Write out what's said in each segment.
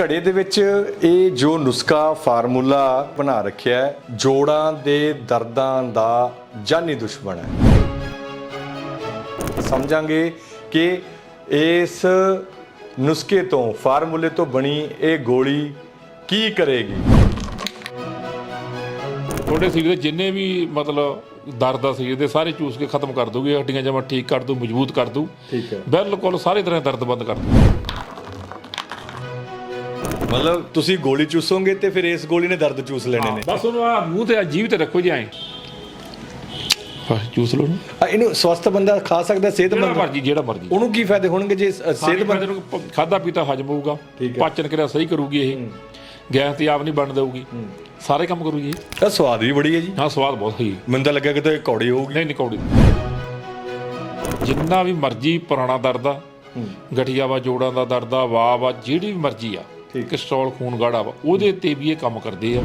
ਘੜੇ ਦੇ ਵਿੱਚ ਇਹ ਜੋ ਨੁਸਖਾ ਫਾਰਮੂਲਾ ਬਣਾ ਰੱਖਿਆ ਹੈ ਜੋੜਾਂ ਦੇ ਦਰਦਾਂ ਦਾ ਜਾਨੀ ਦੁਸ਼ਮਣ ਹੈ। ਸਮਝਾਂਗੇ ਕਿ ਇਸ ਨੁਸਖੇ ਤੋਂ ਫਾਰਮੂਲੇ ਤੋਂ ਬਣੀ ਇਹ ਗੋਲੀ ਕੀ ਕਰੇਗੀ? ਤੁਹਾਡੇ ਸਰੀਰ ਦੇ ਜਿੰਨੇ ਵੀ ਮਤਲਬ ਦਰਦ ਆ ਸਰੀਰ ਦੇ ਸਾਰੇ ਚੂਸ ਕੇ ਖਤਮ ਕਰ ਦੋਗੇ ਹੱਡੀਆਂ ਜਮਾ ਠੀਕ ਕਰ ਦੂ ਮਜ਼ਬੂਤ ਕਰ ਦੂ ਠੀਕ ਹੈ। ਬਿਲਕੁਲ ਸਾਰੇ ਤਰ੍ਹਾਂ ਦੇ ਦਰਦ ਬੰਦ ਕਰ ਦੂ ਮਤਲਬ ਤੁਸੀਂ ਗੋਲੀ ਚੂਸੋਗੇ ਤੇ ਫਿਰ ਇਸ ਗੋਲੀ ਨੇ ਦਰਦ ਚੂਸ ਲੈਣੇ ਨੇ। ਬਸ ਉਹਨੂੰ ਆ ਮੂੰਹ ਤੇ ਆ ਜੀਭ ਤੇ ਰੱਖੋ ਜੀ ਐਂ। ਬਸ ਚੂਸ ਲਓ ਉਹਨੂੰ। ਆ, ਇਹਨੂੰ ਸਵਸਥ ਬੰਦਾ ਖਾ ਸਕਦਾ ਜਿਹੜਾ ਸਿਹਤਮੰਦ ਮਰਜ਼ੀ ਜਿਹੜਾ ਮਰਜ਼ੀ। ਉਹਨੂੰ ਕੀ ਫਾਇਦੇ ਹੋਣਗੇ ਜੇ ਸ- ਸਿਹਤਮੰਦ ਸਿਹਤਮੰਦ ਖਾਦਾ ਪੀਤਾ ਹਜਮ ਹੋਊਗਾ ਠੀਕ ਹੈ। ਪਾਚਨ ਕਿਰਿਆ ਸਹੀ ਕਰੂਗੀ ਇਹ। ਗੈਸ ਤੇ ਆਪ ਨਹੀਂ ਬਣ ਦੇਊਗੀ। ਸਾਰੇ ਕੰਮ ਕਰੂਗੀ ਇਹ। ਤਾਂ ਸਵਾਦ ਵੀ ਬੜੀ ਹੈ ਜੀ। ਹਾਂ ਸਵਾਦ ਬਹੁਤ ਹੈ। ਮੈਨੂੰ ਤਾਂ ਲੱਗਾ ਕਿ ਤੇ ਕੌੜੀ ਹੋਊਗੀ। ਨਹੀਂ ਨਿਕੌੜੀ ਜਿੰਨਾ ਵੀ ਮਰਜ਼ੀ ਪੁਰਾਣਾ ਦਰਦ ਆ ਗਠੀਆ ਵਾ ਜੋੜਾਂ ਦਾ ਦਰਦ ਆ ਵਾਹ ਵਾ ਜਿਹੜੀ ਵੀ ਮਰਜ਼ੀ ਆ। ਕਿਸਟੋਲ ਖੂਨ ਗਾੜਾ ਵਾ ਉਹਦੇ ਤੇ ਵੀ ਇਹ ਕੰਮ ਕਰਦੇ ਆ।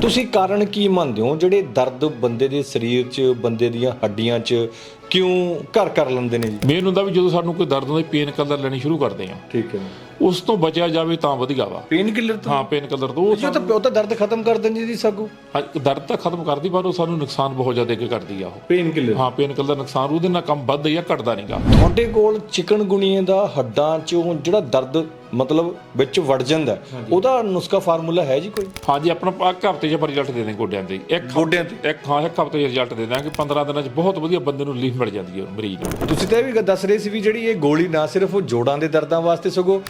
ਤੁਸੀਂ ਕਾਰਨ ਕੀ ਮੰਨਦੇ ਹੋ? ਜਿਹੜੇ ਦਰਦ ਬੰਦੇ ਦੇ ਸਰੀਰ 'ਚ ਬੰਦੇ ਦੀਆਂ ਹੱਡੀਆਂ 'ਚ ਕਿਉਂ ਘਰ ਕਰ ਲੈਂਦੇ ਨੇ ਜੀ? ਮੇਨ ਹੁੰਦਾ ਵੀ ਜਦੋਂ ਸਾਨੂੰ ਕੋਈ ਦਰਦ ਹੁੰਦਾ ਪੇਨ ਕਿਲਰ ਲੈਣੀ ਸ਼ੁਰੂ ਕਰਦੇ ਆ। ਠੀਕ ਹੈ। ਉਸ ਤੋਂ ਬਚਿਆ ਜਾਵੇ ਤਾਂ ਵਧੀਆ ਵਾ। ਪੇਨ ਕਿਲਰ ਤੋਂ? ਹਾਂ ਪੇਨ ਕਿਲਰ ਤੋਂ। ਉਹ ਉਹ ਤਾਂ ਉਹ ਤਾਂ ਦਰਦ ਖਤਮ ਕਰ ਦਿੰਦੀ ਜੀ ਸਗੋਂ। ਸਾਨੂੰ- ਦਰਦ ਤਾਂ ਖਤਮ ਕਰਦੀ ਪਰ ਉਹ ਸਾਨੂੰ ਨੁਕਸਾਨ ਬਹੁਤ ਜ਼ਿਆਦਾ ਅੱਗੇ ਕਰਦੀ ਆ ਉਹ। ਪੇਨ ਕਿਲਰ ਹਾਂ ਪੇਨ ਕਿਲਰ ਨੁਕਸਾਨ ਉਹਦੇ ਨਾਲ ਕੰਮ ਵੱਧਦਾ ਜਾਂ ਘਟਦਾ ਨਹੀਂਗਾ ਤੁਹਾਡੇ ਕੋਲ ਚਿਕਨਗੁਣੀਏ ਦਾ ਹੱਡਾਂ 'ਚੋਂ ਜਿਹੜਾ ਦਰਦ ਮਤਲਬ ਵਿੱਚ ਵੜ ਜਾਂਦਾ ਹੈ, ਉਹਦਾ ਨੁਸਖਾ ਫਾਰਮੂਲਾ ਹੈ ਜੀ ਕੋਈ? ਹਾਂਜੀ ਆਪਣਾ ਇੱਕ ਹਫ਼ਤੇ ਚ ਰਿਜ਼ਲਟ ਦੇ ਦੇਂ ਗੋਡਿਆਂ ਦੇ ਇੱਕ ਗੋਡਿਆਂ ਤੇ? ਇੱਕ ਹਾਂ ਇੱਕ ਹਫ਼ਤੇ ਰਿਜ਼ਲਟ ਦੇ ਦਾਂਗੇ 15 ਦਿਨਾਂ ਚ ਬਹੁਤ ਵਧੀਆ ਬੰਦੇ ਨੂੰ ਰਿਲੀਫ ਮਿਲ ਜਾਂਦੀ ਹੈ ਮਰੀਜ਼ ਨੂੰ। ਤੁਸੀਂ ਤਾਂ ਇਹ ਵੀ ਦੱਸ ਰਹੇ ਸੀ ਵੀ ਜਿਹੜੀ ਇਹ ਗੋਲੀ ਨਾ ਸਿਰਫ ਉਹ ਜੋੜਾਂ ਦੇ ਦਰਦਾਂ ਵਾਸਤੇ ਸਗੋਂ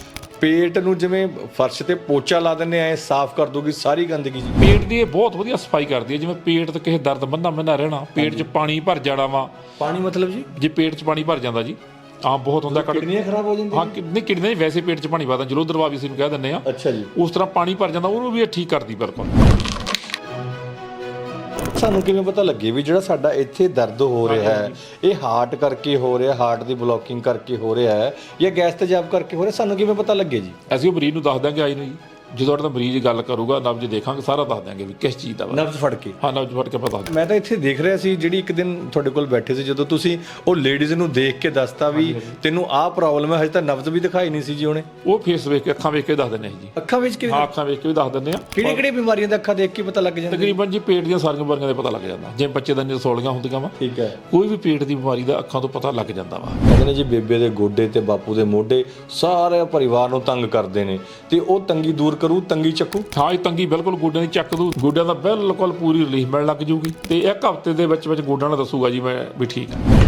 ਪੇਟ ਨੂੰ ਜਿਵੇਂ ਫਰਸ਼ ਤੇ ਪੋਚਾ ਲਾ ਦਿੰਦੇ ਐ ਸਾਫ਼ ਕਰ ਦੋਗੀ ਸਾਰੀ ਗੰਦਗੀ ਜੀ। ਪੇਟ ਦੀ ਇਹ ਬਹੁਤ ਵਧੀਆ ਸਫ਼ਾਈ ਕਰਦੀ ਹੈ ਜਿਵੇਂ ਪੇਟ ਤੇ ਕਿਸੇ ਦਰਦ ਬੰਦਾ ਬੰਦਾ ਰਹਿਣਾ ਪੇਟ 'ਚ ਪਾਣੀ ਭਰ ਜਾਣਾ ਵਾ। ਪਾਣੀ ਮਤਲਬ ਜੀ? ਜੇ ਪੇਟ 'ਚ ਪਾਣੀ ਭਰ ਜਾਂਦਾ ਜੀ ਆ ਬਹੁਤ ਹੁੰਦਾ ਕੜ ਕਿਡਨੀਆਂ ਖਰਾਬ ਹੋ ਜਾਂਦੀਆਂ ਹਾਂ ਕਿ- ਨਹੀਂ ਕਿਡਨੀ ਨਹੀਂ ਵੈਸੇ ਪੇਟ 'ਚ ਪਾਣੀ ਵਾਦਾ ਜਲੋਦਰ ਵੀ ਅਸੀਂ ਨੂੰ ਕਹਿ ਦਿੰਦੇ ਆ ਅੱਛਾ ਜੀ। ਉਸ ਤਰ੍ਹਾਂ ਪਾਣੀ ਭਰ ਜਾਂਦਾ ਉਹਨੂੰ ਵੀ ਇਹ ਠੀਕ ਕਰਦੀ ਬਿਲਕੁਲ। ਸਾਨੂੰ ਕਿਵੇਂ ਪਤਾ ਲੱਗੇ ਵੀ ਜਿਹੜਾ ਸਾਡਾ ਇੱਥੇ ਦਰਦ ਹੋ ਰਿਹਾ ਹੈ? ਇਹ ਹਾਰਟ ਕਰਕੇ ਹੋ ਰਿਹਾ ਹਾਰਟ ਦੀ ਬਲੋਕਿੰਗ ਕਰਕੇ ਹੋ ਰਿਹਾ ਹੈ ਜਾਂ ਗੈਸ ਤੇਜ਼ਾਬ ਕਰਕੇ ਹੋ ਰਿਹਾ? ਸਾਨੂੰ ਕਿਵੇਂ ਪਤਾ ਲੱਗੇ ਜੀ? ਅਸੀਂ ਉਹ ਮਰੀਜ਼ ਨੂੰ ਦੱਸ ਦਾਂਗੇ ਆਈ ਨੂੰ ਜੀ। ਜਦੋਂ ਤੁਹਾਡਾ ਮਰੀਜ਼ ਗੱਲ ਕਰੂਗਾ ਨਬਜ ਦੇਖਾਂਗੇ ਸਾਰਾ ਦੱਸ ਦਾਂਗੇ ਵੀ ਕਿਸ ਚੀਜ਼ ਦਾ ਵਾ। ਨਬਜ਼ ਫੜ ਕੇ। ਹਾਂ ਨਬਜ ਫੜ ਕੇ ਪਤਾ ਮੈਂ ਤਾਂ ਇੱਥੇ ਦੇਖ ਰਿਹਾ ਸੀ ਜਿਹੜੀ ਇੱਕ ਦਿਨ ਤੁਹਾਡੇ ਕੋਲ ਬੈਠੇ ਸੀ ਜਦੋਂ ਤੁਸੀਂ ਉਹ ਲੇਡੀਜ਼ ਨੂੰ ਦੇਖ ਕੇ ਦੱਸਤਾ ਵੀ ਤੈਨੂੰ ਆਹ ਪ੍ਰੋਬਲਮ ਹੈ ਹਜੇ ਤਾਂ ਨਬਜ਼ ਵੀ ਦਿਖਾਈ ਨਹੀਂ ਸੀ ਜੀ ਉਹਨੇ। ਉਹ ਫੇਸ ਵੇਖ ਕੇ ਅੱਖਾਂ ਵੇਖ ਕੇ ਦੱਸ ਦਿੰਦੇ ਜੀ। ਅੱਖਾਂ ਵਿੱਚ ਕਿ ਹਾਂ ਅੱਖਾਂ ਵੇਖ ਕੇ ਵੀ ਦੱਸ ਦਿੰਦੇ ਆ। ਕਿਹੜੀ ਕਿਹੜੀ ਬਿਮਾਰੀਆਂ ਦਾ ਅੱਖਾਂ ਦੇਖ ਕੇ ਪਤਾ ਲੱਗ ਜਾਂਦਾ? ਤਕਰੀਬਨ ਜੀ ਪੇਟ ਦੀਆਂ ਸਾਰੀਆਂ ਬਿਮਾਰੀਆਂ ਦਾ ਪਤਾ ਲੱਗ ਜਾਂਦਾ। ਜਿਵੇਂ ਬੱਚੇ ਦਾ ਨਿਰਸੋਲੀਆਂ ਹੁੰਦੀਆਂ ਵਾ ਠੀਕ ਹੈ। ਕੋਈ ਵੀ ਪੇਟ ਦੀ ਬਿਮਾਰੀ ਦਾ ਅੱਖਾਂ ਤੋਂ ਪਤਾ ਲੱਗ ਜਾਂਦਾ ਵਾ। ਕਹਿੰਦੇ ਨੇ ਜੀ ਬੇਬੇ ਦੇ ਗੋਡੇ ਤੇ ਬਾਪੂ ਦੇ ਮੋਢੇ ਸਾਰੇ ਪਰਿਵਾਰ ਨੂੰ ਤੰਗ ਕਰਦੇ ਨੇ ਤੇ ਉਹ ਤੰਗੀ ਦੂਰ ਕਰੂ ਤੰਗੀ ਚੱਕੂ? ਹਾਂ ਇਹ ਤੰਗੀ ਬਿਲਕੁਲ ਗੋਡਿਆਂ ਦੀ ਚੱਕ ਦੂ। ਗੋਡਿਆਂ ਦਾ ਬਿਲਕੁਲ ਪੂਰੀ ਰਿਲੀਫ ਮਿਲਣ ਲੱਗ ਜੂਗੀ। ਤੇ ਇੱਕ ਹਫ਼ਤੇ ਦੇ ਵਿੱਚ ਵਿੱਚ ਗੋਡਿਆਂ ਨਾਲ ਦੱਸੂਗਾ ਜੀ ਮੈਂ ਵੀ ਠੀਕ ਹਾਂ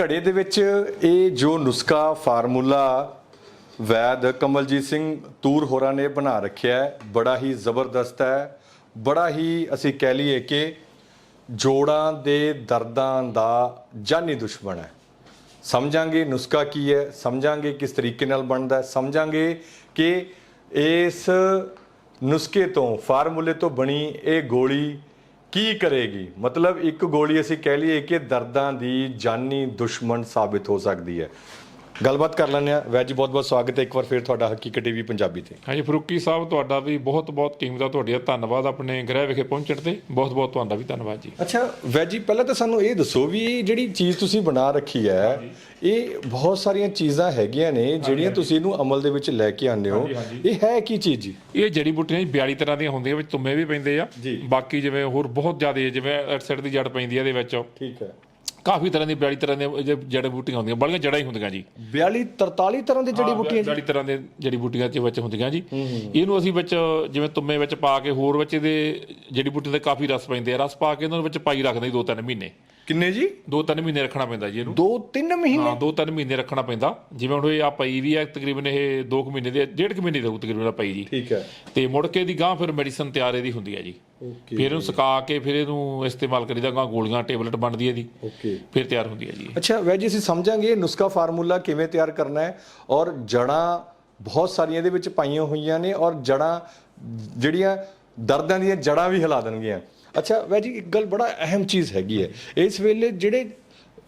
ਘੜੇ ਦੇ ਵਿੱਚ ਇਹ ਜੋ ਨੁਸਖਾ ਫਾਰਮੂਲਾ ਵੈਦ ਕਮਲਜੀਤ ਸਿੰਘ ਤੂਰ ਹੋਰਾਂ ਨੇ ਬਣਾ ਰੱਖਿਆ ਹੈ ਬੜਾ ਹੀ ਜ਼ਬਰਦਸਤ ਹੈ ਬੜਾ ਹੀ ਅਸੀਂ ਕਹਿ ਲਈਏ ਕਿ ਜੋੜਾਂ ਦੇ ਦਰਦਾਂ ਦਾ ਜਾਨੀ ਦੁਸ਼ਮਣ ਹੈ। ਸਮਝਾਂਗੇ ਨੁਸਖਾ ਕੀ ਹੈ, ਸਮਝਾਂਗੇ ਕਿਸ ਤਰੀਕੇ ਨਾਲ ਬਣਦਾ ਸਮਝਾਂਗੇ ਕਿ ਇਸ ਨੁਸਖੇ ਤੋਂ, ਫਾਰਮੂਲੇ ਤੋਂ ਬਣੀ ਇਹ ਗੋਲੀ ਕੀ ਕਰੇਗੀ? ਮਤਲਬ ਇੱਕ ਗੋਲੀ ਅਸੀਂ ਕਹਿ ਲਈਏ ਕਿ ਦਰਦਾਂ ਦੀ ਜਾਨੀ ਦੁਸ਼ਮਣ ਸਾਬਿਤ ਹੋ ਸਕਦੀ ਹੈ। ਗੱਲਬਾਤ ਕਰ ਲੈਂਦੇ ਆ ਵੈਜ ਬਹੁਤ ਬਹੁਤ ਸਵਾਗਤ ਹੈ। ਇੱਕ ਵਾਰ ਫਿਰ ਤੁਹਾਡਾ ਹਕੀਕਤ ਟੀਵੀ ਪੰਜਾਬੀ ਤੇ। ਹਾਂਜੀ ਫਰੂਕੀ ਸਾਹਿਬ ਤੁਹਾਡਾ ਵੀ ਬਹੁਤ ਬਹੁਤ ਕੀਮਤ ਆ। ਤੁਹਾਡਾ ਧੰਨਵਾਦ ਆਪਣੇ ਗ੍ਰਹਿ ਵਿਖੇ ਪਹੁੰਚਣ ਤੇ। ਬਹੁਤ ਬਹੁਤ ਤੁਹਾਡਾ ਵੀ ਧੰਨਵਾਦ ਜੀ। ਅੱਛਾ ਵੈਜ ਜੀ ਪਹਿਲਾਂ ਤਾਂ ਸਾਨੂੰ ਇਹ ਦੱਸੋ ਵੀ ਜਿਹੜੀ ਚੀਜ਼ ਤੁਸੀਂ ਬਣਾ ਰੱਖੀ ਹੈ ਇਹ ਬਹੁਤ ਸਾਰੀਆਂ ਚੀਜ਼ਾਂ ਹੈਗੀਆਂ ਨੇ ਜਿਹੜੀਆਂ ਤੁਸੀਂ ਇਹਨੂੰ ਅਮਲ ਦੇ ਵਿੱਚ ਲੈ ਕੇ ਆਉਂਦੇ ਹੋ। ਇਹ ਹੈ ਕੀ ਚੀਜ਼ ਜੀ? ਇਹ ਜੜੀ ਬੂਟੀਆਂ ਜੀ 42 ਤਰ੍ਹਾਂ ਦੀਆਂ ਹੁੰਦੀਆਂ ਵਿੱਚ ਤੁੰਮੇ ਵੀ ਪੈਂਦੇ ਆ। ਬਾਕੀ ਜਿਵੇਂ ਹੋਰ ਬਹੁਤ ਜ਼ਿਆਦਾ ਜਿਵੇਂ ਐਟਸੈਟ ਦੀ ਜੜ ਪੈਂਦੀ ਆ ਇਹਦੇ ਵਿੱਚ। ਠੀਕ ਹੈ। ਕਾਫੀ ਤਰ੍ਹਾਂ ਦੀ 42 ਤਰ੍ਹਾਂ ਦੀਆਂ ਜੜ ਬੂਟੀਆਂ ਹੁੰਦੀਆਂ ਬੜੀਆਂ ਜੜਾਂ ਹੀ ਹੁੰਦੀਆਂ ਜੀ। 42 43 ਤਰ੍ਹਾਂ ਦੀ ਜੜੀ ਬੂਟੀਆਂ ਜੀ? 40 ਤਰ੍ਹਾਂ ਦੇ ਜੜੀ ਬੂਟੀਆਂ ਦੇ ਵਿੱਚ ਹੁੰਦੀਆਂ ਜੀ। ਇਹਨੂੰ ਅਸੀਂ ਵਿੱਚ ਜਿਵੇਂ ਤੁੰਮੇ ਵਿੱਚ ਪਾ ਕੇ ਹੋਰ ਵਿੱਚ ਇਹਦੇ ਜੜੀ ਬੂਟੀਆਂ ਦੇ ਕਾਫੀ ਰਸ ਪੈਂਦੇ ਆ। ਰਸ ਪਾ ਕੇ ਇਹਨਾਂ ਨੂੰ ਵਿੱਚ ਪਾਈ ਰੱਖਦੇ ਦੋ ਤਿੰਨ ਮਹੀਨੇ। ਕਿੰਨੇ ਜੀ? ਦੋ ਤਿੰਨ ਮਹੀਨੇ ਰੱਖਣਾ ਪੈਂਦਾ ਜੀ ਇਹਨੂੰ। 2-3 ਮਹੀਨੇ? ਹਾਂ ਦੋ ਤਿੰਨ ਮਹੀਨੇ ਰੱਖਣਾ ਪੈਂਦਾ। ਜਿਵੇਂ ਹੁਣ ਇਹ ਆ ਪਈ ਵੀ ਆ ਤਕਰੀਬਨ ਇਹ 2 ਮਹੀਨੇ ਦੇ ਡੇਢ ਕੁ ਮਹੀਨੇ ਦਾ ਤਕਰੀਬਨ ਪਈ ਜੀ। ਠੀਕ ਹੈ। ਤੇ ਮੁੜ ਕੇ ਦੀ ਗਾਂ ਫਿਰ ਮੈਡੀਸਨ ਤਿਆਰ ਇਹਦੀ ਹੁੰਦੀ ਹੈ ਜੀ। ਓਕੇ ਫਿਰ ਇਹਨੂੰ ਸੁਕਾ ਕੇ ਫਿਰ ਇਹਨੂੰ ਇਸਤੇਮਾਲ ਕਰੀਦਾ ਗਾਂ ਗੋਲੀਆਂ ਟੇਬਲੇਟ ਬਣਦੀ ਹੈ ਇਹਦੀ। ਓਕੇ। ਫਿਰ ਤਿਆਰ ਹੁੰਦੀ ਹੈ ਜੀ ਅੱਛਾ ਵੈਜ ਅਸੀਂ ਸਮਝਾਂਗੇ ਨੁਸਖਾ ਫਾਰਮੂਲਾ ਕਿਵੇਂ ਤਿਆਰ ਕਰਨਾ ਹੈ। ਔਰ ਜੜਾਂ ਬਹੁਤ ਸਾਰੀਆਂ ਇਹਦੇ ਵਿੱਚ ਪਾਈਆਂ ਹੋਈਆਂ ਨੇ ਔਰ ਜੜਾਂ ਜਿਹੜੀਆਂ ਦਰਦਾਂ ਦੀਆਂ ਜੜਾਂ ਵੀ ਹਿਲਾ ਦੇਣਗੀਆਂ। ਅੱਛਾ ਵੈਜ ਜੀ ਇੱਕ ਗੱਲ ਬੜਾ ਅਹਿਮ ਚੀਜ਼ ਹੈਗੀ ਹੈ। ਇਸ ਵੇਲੇ ਜਿਹੜੇ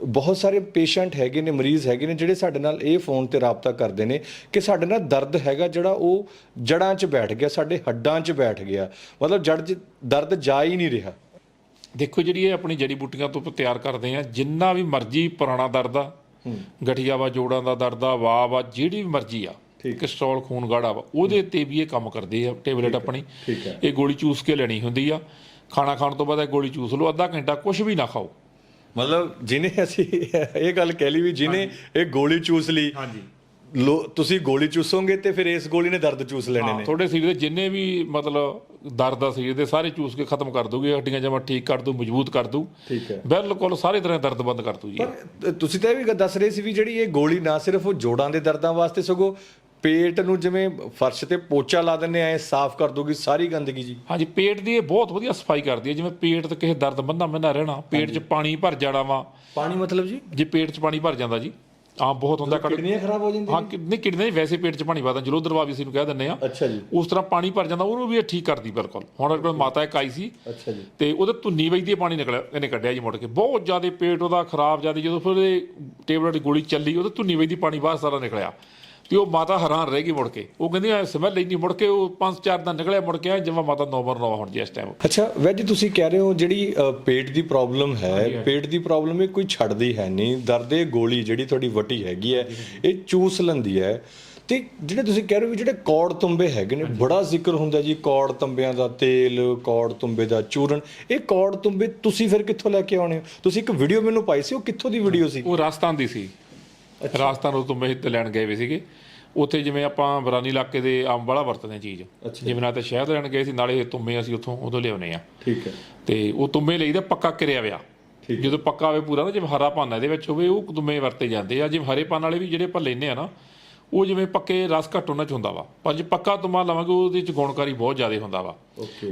ਬਹੁਤ ਸਾਰੇ ਪੇਸ਼ੈਂਟ ਹੈਗੇ ਨੇ ਮਰੀਜ਼ ਹੈਗੇ ਨੇ ਜਿਹੜੇ ਸਾਡੇ ਨਾਲ ਇਹ ਫੋਨ ਤੇ ਰਾਬਤਾ ਕਰਦੇ ਨੇ ਕਿ ਸਾਡੇ ਨਾਲ ਦਰਦ ਹੈਗਾ ਜਿਹੜਾ ਉਹ ਜੜਾਂ 'ਚ ਬੈਠ ਗਿਆ ਸਾਡੇ ਹੱਡਾਂ 'ਚ ਬੈਠ ਗਿਆ। ਮਤਲਬ ਜੜ 'ਚ ਦਰਦ ਜਾ ਹੀ ਨਹੀਂ ਰਿਹਾ। ਦੇਖੋ ਜਿਹੜੀ ਇਹ ਆਪਣੀ ਜੜੀ ਬੂਟੀਆਂ ਤੋਂ ਤਿਆਰ ਕਰਦੇ ਆ ਜਿੰਨਾ ਵੀ ਮਰਜ਼ੀ ਪੁਰਾਣਾ ਦਰਦ ਆ ਗਠੀਆ ਵਾ ਜੋੜਾਂ ਦਾ ਦਰਦ ਆ ਵਾਹ ਵਾ ਜਿਹੜੀ ਵੀ ਮਰਜ਼ੀ ਆ ਕੋਲੇਸਟ੍ਰੋਲ ਖੂਨ ਗਾੜਾ ਵਾ ਉਹਦੇ ਤੇ ਵੀ ਇਹ ਕੰਮ ਕਰਦੇ ਆ ਟੇਬਲੇਟ ਆਪਣੀ। ਇਹ ਗੋਲੀ ਚੂਸ ਕੇ ਲੈਣੀ ਹੁੰਦੀ ਆ। ਖਾਣਾ ਖਾਣ ਤੋਂ ਬਾਅਦ ਇਹ ਗੋਲੀ ਚੂਸ ਲਓ ਅੱਧਾ ਘੰਟਾ ਕੁਝ ਵੀ ਨਾ ਖਾਓ। ਮਤਲਬ ਜਿਹਨੇ ਅਸੀਂ ਇਹ ਗੱਲ ਕਹਿ ਲਈ ਵੀ ਜਿਹਨੇ ਇਹ ਗੋਲੀ ਚੂਸ ਲਈ ਹਾਂਜੀ। ਲੋ ਤੁਸੀਂ ਗੋਲੀ ਚੂਸੋਗੇ ਤੇ ਫਿਰ ਇਸ ਗੋਲੀ ਨੇ ਦਰਦ ਚੂਸ ਲੈਣੇ ਨੇ। ਤੁਹਾਡੇ ਸਰੀਰ ਦੇ ਜਿੰਨੇ ਵੀ ਮਤਲਬ ਦਰਦ ਆ ਸਰੀਰ ਦੇ ਸਾਰੇ ਚੂਸ ਕੇ ਖਤਮ ਕਰ ਦੂਗੀ ਹੱਡੀਆਂ ਜਮਾ ਠੀਕ ਕਰ ਦੂ ਮਜ਼ਬੂਤ ਕਰ ਦੂ ਠੀਕ ਹੈ। ਬਿਲਕੁਲ ਸਾਰੇ ਤਰ੍ਹਾਂ ਦਰਦ ਬੰਦ ਕਰ ਦੂ ਜੀ। ਪਰ ਤੁਸੀਂ ਤਾਂ ਇਹ ਵੀ ਦੱਸ ਰਹੇ ਸੀ ਵੀ ਜਿਹੜੀ ਇਹ ਗੋਲੀ ਨਾ ਸਿਰਫ ਉਹ ਜੋੜਾਂ ਦੇ ਦਰਦਾਂ ਵਾਸਤੇ ਸਗੋਂ ਪੇਟ ਨੂੰ ਜਿਵੇਂ ਫਰਸ਼ ਤੇ ਪੋਚਾ ਲਾ ਦਿੰਦੇ ਐ ਸਾਫ਼ ਕਰ ਦੋਗੀ ਸਾਰੀ ਗੰਦਗੀ ਜੀ। ਹਾਂਜੀ ਪੇਟ ਦੀ ਇਹ ਬਹੁਤ ਵਧੀਆ ਸਫ਼ਾਈ ਕਰਦੀ ਹੈ ਜਿਵੇਂ ਪੇਟ ਤੇ ਕਿਸੇ ਦਰਦ ਬੰਦਾ ਬੰਦਾ ਰਹਿਣਾ ਪੇਟ 'ਚ ਪਾਣੀ ਭਰ ਜਾਣਾ ਵਾ। ਪਾਣੀ ਮਤਲਬ ਜੀ? ਜੇ ਪੇਟ 'ਚ ਪਾਣੀ ਭਰ ਜਾਂਦਾ ਜੀ ਆ ਬਹੁਤ ਹੁੰਦਾ ਕੜ ਕਿਡਨੀਆਂ ਖਰਾਬ ਹੋ ਜਾਂਦੀਆਂ ਹਾਂ ਕਿਡਨੀ ਕਿਡਨੀ ਨਹੀਂ, ਵੈਸੇ ਪੇਟ 'ਚ ਪਾਣੀ ਵਾਦਾ ਜਲੋ ਦਰਵਾਜ਼ੀ ਸੀ ਨੂੰ ਕਹਿ ਦਿੰਦੇ ਆ ਅੱਛਾ ਜੀ। ਉਸ ਤਰ੍ਹਾਂ ਪਾਣੀ ਭਰ ਜਾਂਦਾ ਉਹਨੂੰ ਵੀ ਇਹ ਠੀਕ ਕਰਦੀ ਬਿਲਕੁਲ। ਹੁਣ ਕੋਲ ਮਾਤਾ ਇੱਕ ਆਈ ਸੀ ਅੱਛਾ ਜੀ। ਤੇ ਉਹਦੇ ਧੁੰਨੀ ਵਜਦੀ ਪਾਣੀ ਨਿਕਲਿਆ ਇਹਨੇ ਕੱਢਿਆ ਜੀ ਮੁੜ ਕੇ। ਬਹੁਤ ਜ਼ਿਆਦਾ ਪੇਟ ਉਹਦਾ ਖਰਾਬ ਜ਼ਿਆਦਾ ਜਦੋਂ ਫਿਰ ਇਹ ਟੇਬਲੇਟ ਦੀ ਗੋਲੀ ਚੱਲੀ ਉਹਦੇ ਧੁੰਨੀ ਵਜਦੀ ਪਾਣੀ ਬਾਹਰ ਸਾਰਾ ਨਿਕਲਿਆ। ਤੇ ਉਹ ਮਾਤਾ ਹੈਰਾਨ ਰਹਿ ਗਈ ਮੁੜ ਕੇ। ਉਹ ਕਹਿੰਦੀ ਐ ਸਮੈਲ ਇੰਨੀ ਮੁੜ ਕੇ ਉਹ ਪੰਜ ਚਾਰ ਦਿਨ ਨਿਕਲਿਆ ਮੁੜ ਕੇ ਜਿਵੇਂ ਮਾਤਾ ਨੋਮਰ ਨੋਵਾ ਹੁਣ ਜੀ ਇਸ ਟਾਈਮ ਅੱਛਾ ਵੈਜ ਤੁਸੀਂ ਕਹਿ ਰਹੇ ਹੋ ਜਿਹੜੀ ਪੇਟ ਦੀ ਪ੍ਰੋਬਲਮ ਹੈ ਪੇਟ ਦੀ ਪ੍ਰੋਬਲਮ ਇਹ ਕੋਈ ਛੱਡਦੀ ਹੈ ਨਹੀਂ। ਦਰਦ ਇਹ ਗੋਲੀ ਜਿਹੜੀ ਤੁਹਾਡੀ ਵਟੀ ਹੈਗੀ ਹੈ ਇਹ ਚੂਸ ਲੈਂਦੀ ਹੈ। ਤੇ ਜਿਹੜੇ ਤੁਸੀਂ ਕਹਿ ਰਹੇ ਹੋ ਜਿਹੜੇ ਕੌੜ ਤੁੰਬੇ ਹੈਗੇ ਨੇ ਬੜਾ ਜ਼ਿਕਰ ਹੁੰਦਾ ਜੀ ਕੌੜ ਤੁੰਬਿਆਂ ਦਾ ਤੇਲ ਕੌੜ ਤੁੰਬੇ ਦਾ ਚੂਰਨ। ਇਹ ਕੌੜ ਤੁੰਬੇ ਤੁਸੀਂ ਫਿਰ ਕਿੱਥੋਂ ਲੈ ਕੇ ਆਉਣੇ ਹੋ? ਤੁਸੀਂ ਇੱਕ ਵੀਡੀਓ ਮੈਨੂੰ ਪਾਈ ਸੀ ਉਹ ਕਿੱਥੋਂ ਦੀ ਵੀਡੀਓ ਸੀ? ਉਹ ਰਾਜਸਥਾਨ ਦੀ ਸੀ। ਰਾਜਸਥਾਨ ਤੋਂ ਮੈਂ ਤੇ ਲੈਣ ਗਏ ਵੀ ਸੀਗੇ। ਉੱਥੇ ਜਿਵੇਂ ਆਪਾਂ ਬਰਾਨੀ ਇਲਾਕੇ ਦੇ ਆਮ ਵਾਲਾ ਵਰਤਦੇ ਹਾਂ ਚੀਜ਼। ਜਿਵੇਂ ਨਾਲ ਤੇ ਸ਼ਹਿਦ ਲੈਣ ਗਏ ਸੀ ਨਾਲੇ ਤੁੰਮੇ ਅਸੀਂ ਉੱਥੋਂ ਉਦੋਂ ਲਿਆਉਨੇ ਆ। ਠੀਕ ਹੈ। ਤੇ ਉਹ ਤੁੰਮੇ ਲਈਦਾ ਪੱਕਾ ਕਿਰਿਆ ਵਿਆ ਜਦੋਂ ਪੱਕਾ ਹੋਵੇ ਪੂਰਾ ਨਾ ਜਿਵੇਂ ਹਰਾ ਪਾਨਾ ਇਹਦੇ ਵਿੱਚ ਹੋਵੇ ਉਹ ਤੁੰਮੇ ਵਰਤੇ ਜਾਂਦੇ ਆ। ਜਿਵੇਂ ਹਰੇ ਪਾਨ ਵਾਲੇ ਵੀ ਜਿਹੜੇ ਆਪਾਂ ਲੈਨੇ ਆ ਨਾ ਉਹ ਜਿਵੇਂ ਪੱਕੇ ਰਸ ਘੱਟ ਉਹਨਾਂ ਚ ਹੁੰਦਾ ਵਾ। ਜੇ ਪੱਕਾ ਤੁੰਮਾ ਲਵਾਂਗੇ ਉਹਦੇ ਚ ਗੁਣਕਾਰੀ ਬਹੁਤ ਜ਼ਿਆਦਾ ਹੁੰਦਾ ਵਾ।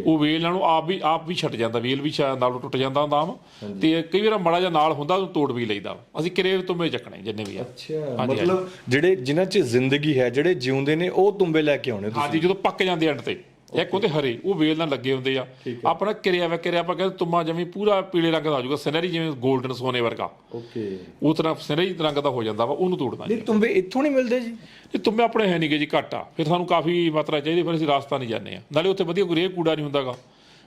ਉਹ ਵੇਲ ਨਾਲੋਂ ਆਪ ਵੀ ਆਪ ਵੀ ਛੱਡ ਜਾਂਦਾ ਵੇਲ ਵੀ ਨਾਲੋਂ ਟੁੱਟ ਜਾਂਦਾ ਹੁੰਦਾ ਆਮ ਤੇ ਕਈ ਵਾਰ ਮੜਾ ਜਿਹਾ ਨਾਲ ਹੁੰਦਾ ਉਹਨੂੰ ਤੋੜ ਵੀ ਲਈਦਾ ਅਸੀਂ ਕਿਰੇ ਤੁੰਮੇ ਚੱਕਣੇ ਜਿੰਨੇ ਵੀ ਆ। ਅੱਛਾ ਮਤਲਬ ਜਿਹੜੇ ਜਿਨ੍ਹਾਂ 'ਚ ਜ਼ਿੰਦਗੀ ਹੈ ਜਿਹੜੇ ਜਿਉਂਦੇ ਨੇ ਉਹ ਤੁੰਬੇ ਲੈ ਕੇ ਆਉਣੇ ਤੁਸੀਂ। ਹਾਂਜੀ ਜਦੋਂ ਪੱਕ ਜਾਂਦੇ ਐਂਡ ਤੇ। ਇੱਕ ਉਹਦੇ ਹਰੇ ਉਹ ਵੇਲ ਨਾਲ ਲੱਗੇ ਹੁੰਦੇ ਆ। ਆਪਣਾ ਕਿਰਿਆ ਵਾ ਕਿਰਿਆ ਆਪਾਂ ਕਹਿੰਦੇ ਤੁੰਮਾ ਜਮੀ ਪੂਰਾ ਪੀਲੇ ਰੰਗ ਦਾ ਹੋ ਜਾਊਗਾ ਸਿਨਰੀ ਜਿਵੇਂ 골ਡਨ ਸੋਨੇ ਵਰਗਾ। ਓਕੇ ਉਹ ਤਰ੍ਹਾਂ ਸਿਨਰੀ ਰੰਗ ਦਾ ਹੋ ਜਾਂਦਾ ਵਾ ਉਹਨੂੰ ਤੋੜਨਾ ਜੀ। ਤੁੰਬੇ ਇੱਥੋਂ ਨਹੀਂ ਮਿਲਦੇ ਜੀ? ਇਹ ਤੁੰਬੇ ਆਪਣੇ ਹੈ ਨਹੀਂਗੇ ਜੀ ਘੱਟ ਆ। ਫਿਰ ਸਾਨੂੰ ਕਾਫੀ ਮਾਤਰਾ ਚਾਹੀਦੀ ਫਿਰ ਅਸੀਂ ਰਾਸਤਾ ਨਹੀਂ ਜਾਂਦੇ ਆ। ਨਾਲੇ ਉੱਥੇ ਵਧੀਆ ਕੋਈ ਰੇਹ ਕੂੜਾ ਨਹੀਂ ਹੁੰਦਾਗਾ।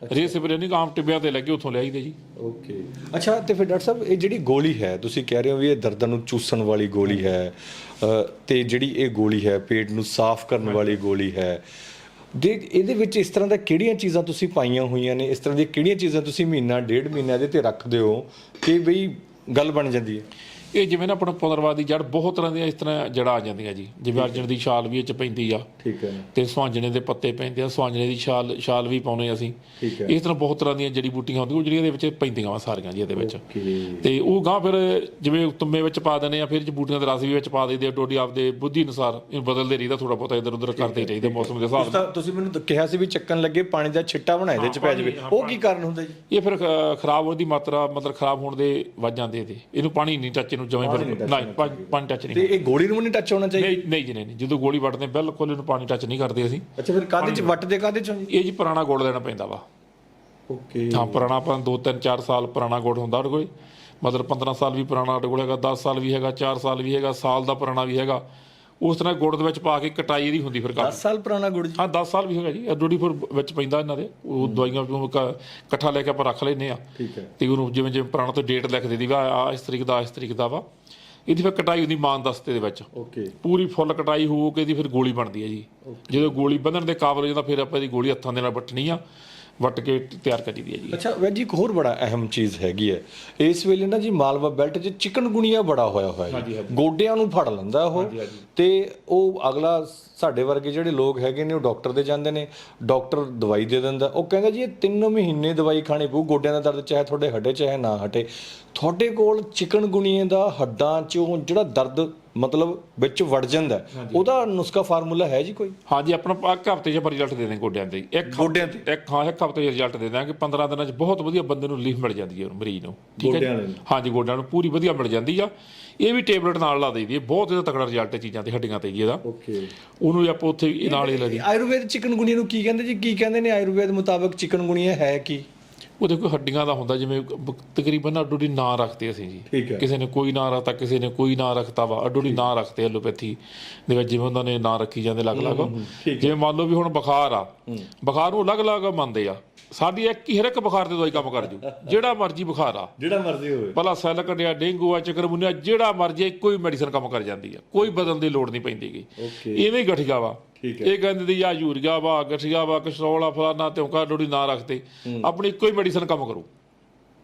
ਰੇਹ ਸਪਰੇ ਨਹੀਂ ਆਮ ਟਿੱਬਿਆਂ ਤੇ ਲੱਗੇ ਉੱਥੋਂ ਲਿਆਈਦੇ ਜੀ। ਓਕੇ ਅੱਛਾ ਤੇ ਫਿਰ ਡਾਕਟਰ ਸਾਹਿਬ ਇਹ ਜਿਹੜੀ ਗੋਲੀ ਹੈ ਤੁਸੀਂ ਕਹਿ ਰਹੇ ਹੋ ਵੀ ਇਹ ਦਰਦਾਂ ਨੂੰ ਚੂਸਣ ਵਾਲੀ ਗੋਲੀ ਹੈ ਤੇ ਜਿਹੜੀ ਇਹ ਗੋਲੀ ਹੈ ਪੇਟ ਨੂੰ ਸਾਫ਼ ਕਰਨ ਵਾਲੀ ਗੋਲੀ ਹੈ ਦੇ ਇਹਦੇ ਵਿੱਚ ਇਸ ਤਰ੍ਹਾਂ ਦਾ ਕਿਹੜੀਆਂ ਚੀਜ਼ਾਂ ਤੁਸੀਂ ਪਾਈਆਂ ਹੋਈਆਂ ਨੇ, ਇਸ ਤਰ੍ਹਾਂ ਦੀਆਂ ਕਿਹੜੀਆਂ ਚੀਜ਼ਾਂ ਤੁਸੀਂ ਮਹੀਨਾ, ਡੇਢ ਮਹੀਨਾ ਇਹਦੇ ਤੇ ਰੱਖਦੇ ਹੋ ਕਿ ਬਈ ਗੱਲ ਬਣ ਜਾਂਦੀ ਹੈ? ਇਹ ਜਿਵੇਂ ਨਾ ਆਪਣਾ ਪੁਨਰਵਾਦ ਦੀ ਜੜ ਬਹੁਤ ਤਰ੍ਹਾਂ ਦੀਆਂ ਇਸ ਤਰ੍ਹਾਂ ਜੜਾਂ ਆ ਜਾਂਦੀਆਂ ਜੀ। ਜਿਵੇਂ ਅਰਜਨ ਦੀ ਛਾਲ ਵੀ ਇਹ ਚ ਪੈਂਦੀ ਆ ਠੀਕ ਹੈ। ਤੇ ਸੁਹਾਂਜਣੇ ਦੇ ਪੱਤੇ ਪੈਂਦੇ ਆ ਸੁਹਾਂਜਣੇ ਦੀ ਛਾਲ ਛਾਲ ਵੀ ਪਾਉਨੇ ਅਸੀਂ। ਇਸ ਤਰ੍ਹਾਂ ਬਹੁਤ ਤਰ੍ਹਾਂ ਦੀਆਂ ਜੜੀ ਬੂਟੀਆਂ ਹੁੰਦੀਆਂ ਉਹ ਜਿਹੜੀਆਂ ਇਹਦੇ ਵਿੱਚ ਪੈਂਦੀਆਂ ਵਾ ਸਾਰੀਆਂ ਜੀ ਇਹਦੇ ਵਿੱਚ। ਤੇ ਉਹ ਗਾਂ ਫਿਰ ਜਿਵੇਂ ਤੁੰਮੇ ਵਿੱਚ ਪਾ ਦਿੰਦੇ ਆ ਫਿਰ ਜੇ ਬੂਟੀਆਂ ਦਾ ਰਸ ਵੀ ਵਿੱਚ ਪਾ ਦਈਦੇ ਆ ਡੋਡੀ ਆਪਦੇ ਬੁੱਧੀ ਅਨੁਸਾਰ ਇਹ ਬਦਲਦੇ ਰਹੀਦਾ ਥੋੜਾ ਬਹੁਤਾ ਇਧਰ ਉਧਰ ਕਰਦੇ ਰਹੀਦੇ ਮੌਸਮ ਦੇ ਹਿਸਾਬ ਨਾਲ। ਤੁਸੀਂ ਮੈਨੂੰ ਕਿਹਾ ਸੀ ਵੀ ਚੱਕਣ ਲੱਗੇ ਪਾਣੀ ਦਾ ਛਿੱਟਾ ਬਣਾ ਇਹਦੇ ਚ ਪੈ ਜਾਵੇ। ਉਹ ਕੀ ਕਾਰਨ ਹੁੰਦਾ ਜੀ? ਇਹ ਫਿਰ ਖਰਾਬ ਹੋਣ ਦੀ ਮਾਤਰਾ ਮਤਲਬ ਖਰਾਬ ਹੋਣ ਦੇ ਵੱਜ ਜਾਂਦੇ ਇਹਦੇ। ਇਹਨੂੰ ਪਾਣੀ ਨਹੀਂ ਟੱਚ ਇਹਨੂੰ ਜਵੇਂ ਫਿਰ ਨਹੀਂ ਪਾ- ਪਾਣੀ ਟੱਚ ਨਹੀਂ ਤੇ ਇਹ ਗੋਲੀ ਨੂੰ ਵੀ ਨਹੀਂ ਟੱਚ ਹੋਣਾ ਚਾਹੀਦਾ? ਨਹੀਂ ਨਹੀਂ ਜੀ ਨਹੀਂ ਨਹੀਂ। ਜਦੋਂ ਗੋਲੀ ਵੱਟਦੇ ਬਿਲਕੁਲ ਇਹਨੂੰ ਪਾਣੀ ਟੱਚ ਨਹੀਂ ਕਰਦੇ ਅਸੀਂ। ਅੱਛਾ ਫਿਰ ਕਾਦੇ ਚ ਵੱਟ ਦੇ ਕਾਦੇ ਚੋਂ? ਇਹ ਜੀ ਪੁਰਾਣਾ ਗੁੜ ਲੈਣਾ ਪੈਂਦਾ ਵਾ। ਓਕੇ। ਹਾਂ ਪੁਰਾਣਾ ਆਪਾਂ 2 3 4 ਸਾਲ ਪੁਰਾਣਾ ਗੁੜ ਹੁੰਦਾ ਉਹਦੇ ਕੋਲੇ। ਮਤਲਬ 15 ਸਾਲ ਵੀ ਪੁਰਾਣਾ ਸਾਡੇ ਕੋਲ ਹੈਗਾ 10 ਸਾਲ ਵੀ ਹੈਗਾ 4 ਸਾਲ ਵੀ ਹੈਗਾ ਸਾਲ ਦਾ ਪੁਰਾਣਾ ਵੀ ਹੈਗਾ। ਉਸ ਤਰ੍ਹਾਂ ਗੁੜ ਦੇ ਵਿੱਚ ਪਾ ਕੇ ਕਟਾਈ ਇਹਦੀ ਹੁੰਦੀ ਫਿਰ 10 ਕਾਫੀ ਸਾਲ ਪੁਰਾਣਾ ਗੁੜ ਜੀ। ਹਾਂ 10 ਸਾਲ ਵੀ ਹੈਗਾ ਜੀ। ਅਡੋਡੀ ਫਿਰ ਵਿੱਚ ਪੈਂਦਾ ਇਹਨਾਂ ਦੇ। ਉਹ ਦਵਾਈਆਂ ਨੂੰ ਕ- ਇਕੱਠਾ ਲੈ ਕੇ ਆਪਾਂ ਰੱਖ ਲੈਨੇ ਆ ਠੀਕ ਹੈ। ਤੇ ਉਹਨੂੰ ਜਿਵੇਂ ਜਿਵੇਂ ਪੁਰਾਣਾ ਤੋਂ ਡੇਟ ਲਿਖ ਦਿੱਤੀ ਵਾ ਆ ਇਸ ਤਰੀਕ ਦਾ ਇਸ ਤਰੀਕ ਦਾ ਵਾ। ਇਹਦੀ ਫਿਰ ਕਟਾਈ ਹੁੰਦੀ ਮਾਨ ਦਸਤੇ ਦੇ ਵਿੱਚ। ਓਕੇ। ਪੂਰੀ ਫੁੱਲ ਕਟਾਈ ਹੋ ਕੇ ਇਹਦੀ ਫਿਰ ਗੋਲੀ ਬਣਦੀ ਹੈ ਜੀ। ਜਦੋਂ ਗੋਲੀ ਬੰਨਣ ਦੇ ਕਾਬਲ ਹੋ ਜਾਂਦਾ ਫਿਰ ਆਪਾਂ ਇਹਦੀ ਗੋਲੀ ਹੱਥਾਂ ਦੇ ਨਾਲ ਵੱਟਣੀ ਆ। ਵੱਟ ਕੇ ਤਿਆਰ ਕਰੀ ਦੀ ਹੈ ਜੀ। ਅੱਛਾ ਵੈਜ ਇੱਕ ਹੋਰ ਬੜਾ ਅਹਿਮ ਚੀਜ਼ ਹੈਗੀ ਹੈ। ਇਸ ਵੇਲੇ ਨਾ ਜੀ ਮਾਲਵਾ ਬੈਲਟ 'ਚ ਚਿਕਨਗੁਣੀਆ ਬੜਾ ਹੋਇਆ ਹੋਇਆ ਹੈ ਗੋਡਿਆਂ ਨੂੰ ਫੜ ਲੈਂਦਾ ਉਹ। ਤੇ ਉਹ ਅਗਲਾ ਸਾਡੇ ਵਰਗੇ ਜਿਹੜੇ ਲੋਕ ਹੈਗੇ ਨੇ ਉਹ ਡਾਕਟਰ ਦੇ ਜਾਂਦੇ ਨੇ। ਡਾਕਟਰ ਦਵਾਈ ਦੇ ਦਿੰਦਾ। ਉਹ ਕਹਿੰਦਾ ਜੀ ਇਹ ਤਿੰਨ ਮਹੀਨੇ ਦਵਾਈ ਖਾਣੀ ਪਊ ਗੋਡਿਆਂ ਦਾ ਦਰਦ ਚਾਹੇ ਤੁਹਾਡੇ ਹੱਡੇ ਚਾਹੇ ਨਾ ਹਟੇ। ਤੁਹਾਡੇ ਕੋਲ ਚਿਕਨਗੁਣੀਏ ਦਾ ਹੱਡਾਂ 'ਚੋਂ ਜਿਹੜਾ ਦਰਦ ਮਤਲਬ ਵਿੱਚ ਵੜ ਜਾਂਦਾ ਉਹਦਾ ਨੁਸਖਾ ਫਾਰਮੂਲਾ ਹੈ ਜੀ ਕੋਈ? ਹਾਂਜੀ ਆਪਣਾ ਇੱਕ ਹਫ਼ਤੇ 'ਚ ਆਪਾਂ ਰਿਜ਼ਲਟ ਦੇ ਦਾਂਗੇ ਗੋਡਿਆਂ ਦੇ ਇੱਕ ਗੋਡਿਆਂ ਇੱਕ ਹਾਂ ਇੱਕ ਹਫ਼ਤੇ 'ਚ ਰਿਜ਼ਲਟ ਦੇ ਦਾਂਗੇ 15 ਦਿਨਾਂ 'ਚ ਬਹੁਤ ਵਧੀਆ ਬੰਦੇ ਨੂੰ ਰਿਲੀਫ ਮਿਲ ਜਾਂਦੀ ਹੈ ਉਹ ਮਰੀਜ਼ ਨੂੰ। ਠੀਕ ਹੈ। ਹਾਂਜੀ ਗੋਡਿਆਂ ਨੂੰ ਪੂਰੀ ਵਧੀਆ ਮਿਲ ਜਾਂਦੀ ਆ। ਇਹ ਵੀ ਟੇਬਲੇਟ ਨਾਲ ਲਾ ਦਈਦੀ ਹੈ। ਬਹੁਤ ਇਹਦਾ ਤਕੜਾ ਰਿਜ਼ਲਟ ਹੈ ਚੀਜ਼ਾਂ ਤੇ ਹੱਡੀਆਂ ਤੇ ਜੀ ਇਹਦਾ। ਓਕੇ। ਉਹਨੂੰ ਵੀ ਆਪਾਂ ਉੱਥੇ ਨਾਲ ਹੀ ਲਾ ਦੀ ਆਯੁਰਵੇਦ ਚਿਕਨਗੁਣੀਆ ਨੂੰ ਕੀ ਕਹਿੰਦੇ ਜੀ? ਕੀ ਕਹਿੰਦੇ ਨੇ ਆਯੁਰਵੇਦ ਮੁਤਾਬਕ ਚਿਕਨਗੁਣੀਆ ਹੈ ਕੀ? ਉਹਦੇ ਕੋਈ ਹੱਡੀਆਂ ਦਾ ਹੁੰਦਾ ਜਿਵੇਂ ਤਕਰੀਬਨ ਅੱਡੋਡੀ ਨਾਂ ਰੱਖਦੇ ਅਸੀਂ ਜੀ। ਕਿਸੇ ਨੇ ਕੋਈ ਨਾਂ ਰੱਖਤਾ ਕਿਸੇ ਨੇ ਕੋਈ ਨਾਂ ਰੱਖਤਾ ਵਾ ਅੱਡੋਡੀ ਨਾਂ ਰੱਖਦੇ ਐਲੋਪੈਥੀ ਦੇ ਵਿੱਚ ਜਿਵੇਂ ਉਹਨਾਂ ਨੇ ਨਾਂ ਰੱਖੀ ਜਾਂਦੇ ਅਲੱਗ-ਅਲੱਗ। ਜਿਵੇਂ ਮੰਨ ਲਓ ਵੀ ਹੁਣ ਬੁਖਾਰ ਆ। ਬੁਖਾਰ ਨੂੰ ਅਲੱਗ-ਅਲੱਗ ਮੰਨਦੇ ਆ। ਸਾਡੀ ਇੱਕ ਹੀ ਹਰ ਇੱਕ ਬੁਖਾਰ ਤੇ ਦਵਾਈ ਕੰਮ ਕਰ ਜੂ। ਜਿਹੜਾ ਮਰਜ਼ੀ ਬੁਖਾਰ ਆ। ਜਿਹੜਾ ਮਰਜ਼ੀ ਹੋਵੇ। ਭਲਾ ਸੈੱਲ ਕੱਢਿਆ ਡੇਂਗੂ ਆ ਚਿਕਨਗੁਨਿਆ ਜਿਹੜਾ ਮਰਜ਼ੀ ਇੱਕੋ ਹੀ ਮੈਡੀਸਨ ਕੰਮ ਕਰ ਜਾਂਦੀ ਆ। ਕੋਈ ਬਦਲਣ ਦੀ ਲੋੜ ਨਹੀਂ ਪੈਂਦੀਗੀ ਓਕੇ। ਇਵੇਂ ਹੀ ਗਠੀਆ ਵਾ। ਠੀਕ ਇਹ ਕਹਿੰਦੇ ਦੀ ਆ ਯੂਰੀਆ ਵਾ ਗਠੀਆ ਵਾ ਕਸਟਰੋਲ ਆ ਫਲਾਨਾ ਤਿਉਂਕਾ ਡੋੜੀ ਨਾ ਰੱਖਦੇ। ਆਪਣੀ ਇੱਕੋ ਹੀ ਮੈਡੀਸਨ ਕੰਮ ਕਰੂ।